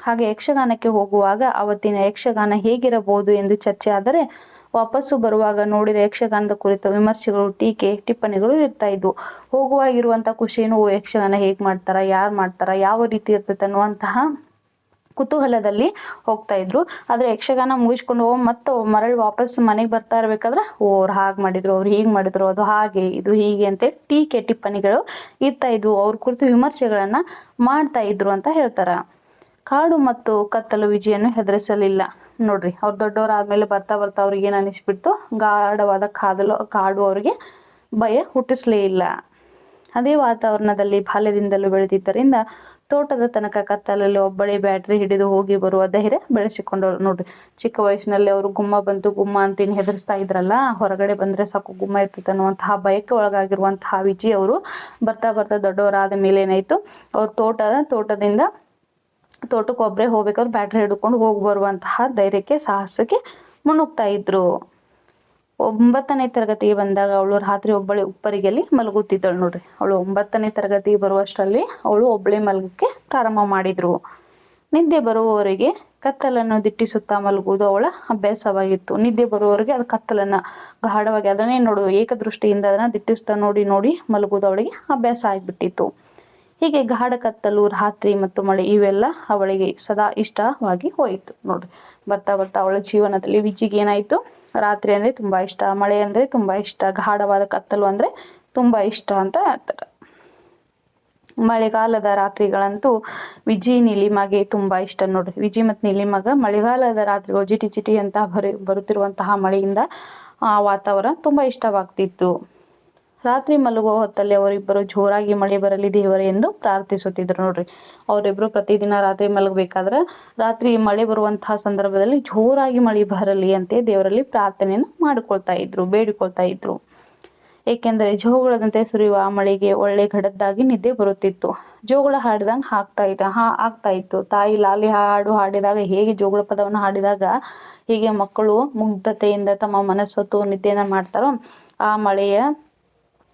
ಹಾಗೆ ಯಕ್ಷಗಾನಕ್ಕೆ ಹೋಗುವಾಗ ಅವತ್ತಿನ ಯಕ್ಷಗಾನ ಹೇಗಿರಬಹುದು ಎಂದು ಚರ್ಚೆ ಆದರೆ ವಾಪಸ್ಸು ಬರುವಾಗ ನೋಡಿದ ಯಕ್ಷಗಾನದ ಕುರಿತ ವಿಮರ್ಶೆಗಳು, ಟೀಕೆ, ಟಿಪ್ಪಣಿಗಳು ಇರ್ತಾ ಇದ್ವು. ಹೋಗುವಾಗ ಇರುವಂತಹ ಖುಷಿಯನ್ನು ಯಕ್ಷಗಾನ ಹೇಗೆ ಮಾಡ್ತಾರ, ಯಾರು ಮಾಡ್ತಾರ, ಯಾವ ರೀತಿ ಇರ್ತೈತೆ ಅನ್ನುವಂತಹ ಕುತೂಹಲದಲ್ಲಿ ಹೋಗ್ತಾ ಇದ್ರು. ಆದ್ರೆ ಯಕ್ಷಗಾನ ಮುಗಿಸ್ಕೊಂಡು ಹೋಗಿ ಮತ್ತೆ ಮರಳಿ ವಾಪಸ್ ಮನೆಗೆ ಬರ್ತಾ ಇರ್ಬೇಕಾದ್ರೆ, ಓ ಅವ್ರು ಹಾಗೆ ಮಾಡಿದ್ರು, ಅವ್ರು ಹೀಗೆ ಮಾಡಿದ್ರು, ಅದು ಹಾಗೆ, ಇದು ಹೀಗೆ ಅಂತ ಟೀಕೆ, ಟಿಪ್ಪಣಿಗಳು ಇರ್ತಾ ಇದ್ವು. ಅವ್ರ ಕುರಿತು ವಿಮರ್ಶೆಗಳನ್ನ ಮಾಡ್ತಾ ಇದ್ರು ಅಂತ ಹೇಳ್ತಾರ. ಕಾಡು ಮತ್ತು ಕತ್ತಲು ವಿಜಯನ್ನು ಹೆದರಿಸಲಿಲ್ಲ. ನೋಡ್ರಿ, ಅವ್ರು ದೊಡ್ಡವರಾದ್ಮೇಲೆ ಬರ್ತಾ ಬರ್ತಾ ಅವ್ರಿಗೆ ಏನು ಅನಿಸ್ಬಿಡ್ತು, ಗಾಢವಾದ ಕಾದಲು, ಕಾಡು ಅವ್ರಿಗೆ ಭಯ ಹುಟ್ಟಿಸ್ಲೇ ಇಲ್ಲ ಅದೇ ವಾತಾವರಣದಲ್ಲಿ, ಬಾಲ್ಯದಿಂದಲೂ ಬೆಳೆದಿದ್ದರಿಂದ ತೋಟದ ತನಕ ಕತ್ತಲಲ್ಲಿ ಒಬ್ಬಳೆ ಬ್ಯಾಟ್ರಿ ಹಿಡಿದು ಹೋಗಿ ಬರುವ ಧೈರ್ಯ ಬೆಳೆಸಿಕೊಂಡವ್ರು ನೋಡ್ರಿ, ಚಿಕ್ಕ ವಯಸ್ಸಿನಲ್ಲಿ ಅವರು ಗುಮ್ಮ ಬಂತು, ಗುಮ್ಮ ಅಂತೇನು ಹೆದರ್ಸ್ತಾ ಇದ್ರಲ್ಲ, ಹೊರಗಡೆ ಬಂದ್ರೆ ಸಾಕು ಗುಮ್ಮ ಇರ್ತೈತೆ ಅನ್ನುವಂತಹ ಭಯಕ್ಕೆ ಒಳಗಾಗಿರುವಂತಹ ವಿಜಿ ಅವರು ಬರ್ತಾ ಬರ್ತಾ ದೊಡ್ಡವರಾದ ಮೇಲೆ ಏನಾಯ್ತು ಅವ್ರ ತೋಟ ತೋಟದಿಂದ ತೋಟಕ್ಕೆ ಒಬ್ಬರೇ ಹೋಗ್ಬೇಕಾದ್ರೆ ಬ್ಯಾಟ್ರಿ ಹಿಡ್ಕೊಂಡು ಹೋಗಿ ಬರುವಂತಹ ಧೈರ್ಯಕ್ಕೆ, ಸಾಹಸಕ್ಕೆ ಮುನ್ನುಗ್ತಾ ಇದ್ರು. ಒಂಬತ್ತನೇ ತರಗತಿಗೆ ಬಂದಾಗ ಅವಳು ರಾತ್ರಿ ಒಬ್ಬಳೆ ಉಪ್ಪರಿಗೆಲ್ಲಿ ಮಲಗುತ್ತಿದ್ದಳು ನೋಡ್ರಿ. ಅವಳು ಒಂಬತ್ತನೇ ತರಗತಿಗೆ ಬರುವಷ್ಟರಲ್ಲಿ ಅವಳು ಒಬ್ಬಳೆ ಮಲಗಕ್ಕೆ ಪ್ರಾರಂಭ ಮಾಡಿದ್ರು. ನಿದ್ದೆ ಬರುವವರಿಗೆ ಕತ್ತಲನ್ನು ದಿಟ್ಟಿಸುತ್ತಾ ಮಲಗುವುದು ಅವಳ ಅಭ್ಯಾಸವಾಗಿತ್ತು. ನಿದ್ದೆ ಬರುವವರಿಗೆ ಅದು ಕತ್ತಲನ್ನ ಗಾಢವಾಗಿ ಅದನ್ನೇ ನೋಡು, ಏಕದೃಷ್ಟಿಯಿಂದ ಅದನ್ನ ದಿಟ್ಟಿಸ್ತಾ ನೋಡಿ ನೋಡಿ ಮಲಗುವುದು ಅವಳಿಗೆ ಅಭ್ಯಾಸ ಆಗಿಬಿಟ್ಟಿತ್ತು. ಹೀಗೆ ಗಾಢ ಕತ್ತಲು, ರಾತ್ರಿ ಮತ್ತು ಮಳೆ ಇವೆಲ್ಲ ಅವಳಿಗೆ ಸದಾ ಇಷ್ಟವಾಗಿ ಹೋಯಿತು. ನೋಡ್ರಿ, ಬರ್ತಾ ಬರ್ತಾ ಅವಳ ಜೀವನದಲ್ಲಿ ವಿಜಿಗೆ ಏನಾಯ್ತು? ರಾತ್ರಿ ಅಂದ್ರೆ ತುಂಬಾ ಇಷ್ಟ, ಮಳೆ ಅಂದ್ರೆ ತುಂಬಾ ಇಷ್ಟ, ಗಾಢವಾದ ಕತ್ತಲು ಅಂದ್ರೆ ತುಂಬಾ ಇಷ್ಟ ಅಂತ ಹೇಳ್ತಾರೆ. ಮಳೆಗಾಲದ ರಾತ್ರಿಗಳಂತೂ ವಿಜಿ ನಿಲಿಮಗೆ ತುಂಬಾ ಇಷ್ಟ ನೋಡ್ರಿ. ವಿಜಿ ಮತ್ತು ನೀಲಿಮಾಗ ಮಳೆಗಾಲದ ರಾತ್ರಿಗಳು ಜಿಟಿ ಜಿಟಿ ಅಂತ ಬರು, ಬರುತ್ತಿರುವಂತಹ ಮಳೆಯಿಂದ ಆ ವಾತಾವರಣ ತುಂಬಾ ಇಷ್ಟವಾಗ್ತಿತ್ತು. ರಾತ್ರಿ ಮಲಗುವ ಹೊತ್ತಲ್ಲಿ ಅವರಿಬ್ಬರು ಜೋರಾಗಿ ಮಳೆ ಬರಲಿ ದೇವರೇ ಎಂದು ಪ್ರಾರ್ಥಿಸುತ್ತಿದ್ರು ನೋಡ್ರಿ ಅವರಿಬ್ಬರು ಪ್ರತಿದಿನ ರಾತ್ರಿ ಮಲಗಬೇಕಾದ್ರೆ ರಾತ್ರಿ ಮಳೆ ಬರುವಂತಹ ಸಂದರ್ಭದಲ್ಲಿ ಜೋರಾಗಿ ಮಳೆ ಬರಲಿ ಅಂತ ದೇವರಲ್ಲಿ ಪ್ರಾರ್ಥನೆಯನ್ನು ಮಾಡಿಕೊಳ್ತಾ ಇದ್ರು, ಬೇಡಿಕೊಳ್ತಾ ಇದ್ರು. ಏಕೆಂದರೆ ಜೋಗಳದಂತೆ ಸುರಿಯುವ ಆ ಮಳೆಗೆ ಒಳ್ಳೆ ಘಡದ್ದಾಗಿ ನಿದ್ದೆ ಬರುತ್ತಿತ್ತು. ಜೋಗಳ ಹಾಡಿದಂಗೆ ಹಾಕ್ತಾ ಇದ್ದ, ಹಾ, ಆಗ್ತಾ ಇತ್ತು. ತಾಯಿ ಲಾಲಿ ಹಾಡು ಹಾಡಿದಾಗ, ಹೇಗೆ ಜೋಗಳ ಪದವನ್ನು ಹಾಡಿದಾಗ ಹೀಗೆ ಮಕ್ಕಳು ಮುಗ್ಧತೆಯಿಂದ ತಮ್ಮ ಮನಸ್ಸೊತ್ತು ನಿದ್ದೆಯನ್ನು ಮಾಡ್ತಾರೋ, ಆ ಮಳೆಯ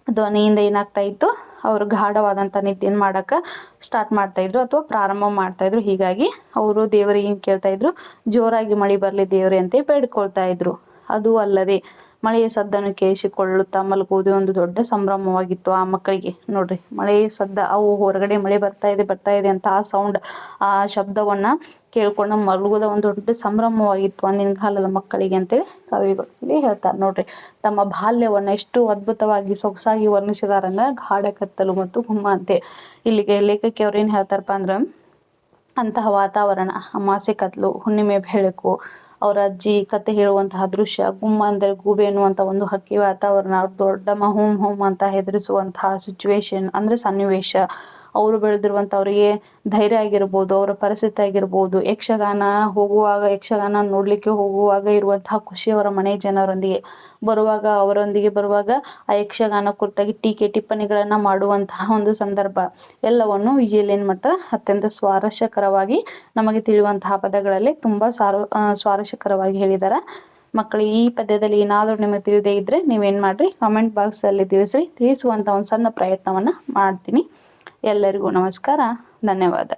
ಧ್ವನಿಯಿಂದ ಏನಾಗ್ತಾ ಇತ್ತು, ಅವರು ಗಾಢವಾದಂಥ ನಿದ್ದೆಯನ್ನು ಮಾಡೋಕ್ಕೆ ಸ್ಟಾರ್ಟ್ ಮಾಡ್ತಾ ಇದ್ರು ಅಥವಾ ಪ್ರಾರಂಭ ಮಾಡ್ತಾ ಇದ್ರು. ಹೀಗಾಗಿ ಅವರು ದೇವರಿಗೆ ಏನು ಕೇಳ್ತಾ ಇದ್ರು, ಜೋರಾಗಿ ಮಳೆ ಬರಲಿ ದೇವರೇ ಅಂತ ಬೇಡ್ಕೊಳ್ತಾ ಇದ್ರು. ಅದು ಅಲ್ಲದೆ ಮಳೆಯ ಸದ್ದನ್ನು ಕೇಳಿಸಿಕೊಳ್ಳುತ್ತಾ ಮಲಗುವುದು ಒಂದು ದೊಡ್ಡ ಸಂಭ್ರಮವಾಗಿತ್ತು ಆ ಮಕ್ಕಳಿಗೆ. ನೋಡ್ರಿ ಮಳೆಯ ಸದ್ದ, ಅವು ಹೊರಗಡೆ ಮಳೆ ಬರ್ತಾ ಇದೆ ಬರ್ತಾ ಇದೆ ಅಂತ ಆ ಸೌಂಡ್ ಆ ಶಬ್ದವನ್ನ ಕೇಳ್ಕೊಂಡು ಮಲಗುವುದ ಒಂದು ದೊಡ್ಡ ಸಂಭ್ರಮವಾಗಿತ್ತು ಅಂದಿನ ಕಾಲದ ಮಕ್ಕಳಿಗೆ ಅಂತೇಳಿ ಕವಿಗಳು ಇಲ್ಲಿ ಹೇಳ್ತಾರೆ. ನೋಡ್ರಿ, ತಮ್ಮ ಬಾಲ್ಯವನ್ನ ಎಷ್ಟು ಅದ್ಭುತವಾಗಿ ಸೊಗಸಾಗಿ ವರ್ಣಿಸಿದಾರಂದ್ರೆ ಗಾಢ ಕತ್ತಲು ಮತ್ತು ಹುಮ್ಮ ಅಂತೆ ಇಲ್ಲಿಗೆ ಲೇಖಕಿ ಏನ್ ಹೇಳ್ತಾರಪ್ಪ ಅಂದ್ರೆ, ಅಂತಹ ವಾತಾವರಣ, ಅಮಾಸೆ ಕತ್ಲು, ಹುಣ್ಣಿಮೆ ಬೆಳಕು ಅವ್ರ ಅಜ್ಜಿ ಕತೆ ಹೇಳುವಂತಹ ದೃಶ್ಯ, ಗುಮ್ಮ ಅಂದ್ರೆ ಗೂಬೆ ಎನ್ನುವಂತ ಒಂದು ಹಕ್ಕಿ ವಾತಾವರಣ, ದೊಡ್ಡ ಹೋಮ್ ಹೋಮ್ ಅಂತ ಹೆದರಿಸುವಂತಹ ಸಿಚುವೇಶನ್ ಅಂದ್ರೆ ಸನ್ನಿವೇಶ. ಅವರು ಬೆಳೆದಿರುವಂತವ್ರಿಗೆ ಧೈರ್ಯ ಆಗಿರ್ಬೋದು, ಅವರ ಪರಿಸ್ಥಿತಿ ಆಗಿರ್ಬೋದು, ಯಕ್ಷಗಾನ ಹೋಗುವಾಗ, ಯಕ್ಷಗಾನ ನೋಡಲಿಕ್ಕೆ ಹೋಗುವಾಗ ಇರುವಂತಹ ಖುಷಿ ಅವರ ಮನೆ ಜನರೊಂದಿಗೆ. ಬರುವಾಗ ಅವರೊಂದಿಗೆ ಬರುವಾಗ ಆ ಯಕ್ಷಗಾನ ಕುರಿತಾಗಿ ಟೀಕೆ ಟಿಪ್ಪಣಿಗಳನ್ನು ಮಾಡುವಂತಹ ಒಂದು ಸಂದರ್ಭ. ಎಲ್ಲವನ್ನು ಇಲ್ಲಿ ಏನು ಮಾಡ್ತಾರೆ ಅತ್ಯಂತ ಸ್ವಾರಸ್ಯಕರವಾಗಿ ನಮಗೆ ತಿಳಿಯುವಂತಹ ಪದಗಳಲ್ಲಿ ತುಂಬಾ ಸಾರ ಸ್ವಾರಸ್ಯಕರವಾಗಿ ಹೇಳಿದ್ದಾರೆ ಮಕ್ಕಳು, ಈ ಪದ್ಯದಲ್ಲಿ ಏನಾದರೂ ನಿಮಗೆ ತಿಳಿದೇ ಇದ್ದರೆ ನೀವೇನು ಮಾಡ್ರಿ? ಕಾಮೆಂಟ್ ಬಾಕ್ಸ್ ಅಲ್ಲಿ ತಿಳಿಸ್ರಿ. ತಿಳಿಸುವಂತ ಒಂದು ಸಣ್ಣ ಪ್ರಯತ್ನವನ್ನ ಮಾಡ್ತೀನಿ. ಎಲ್ಲರಿಗೂ ನಮಸ್ಕಾರ ಧನ್ಯವಾದ.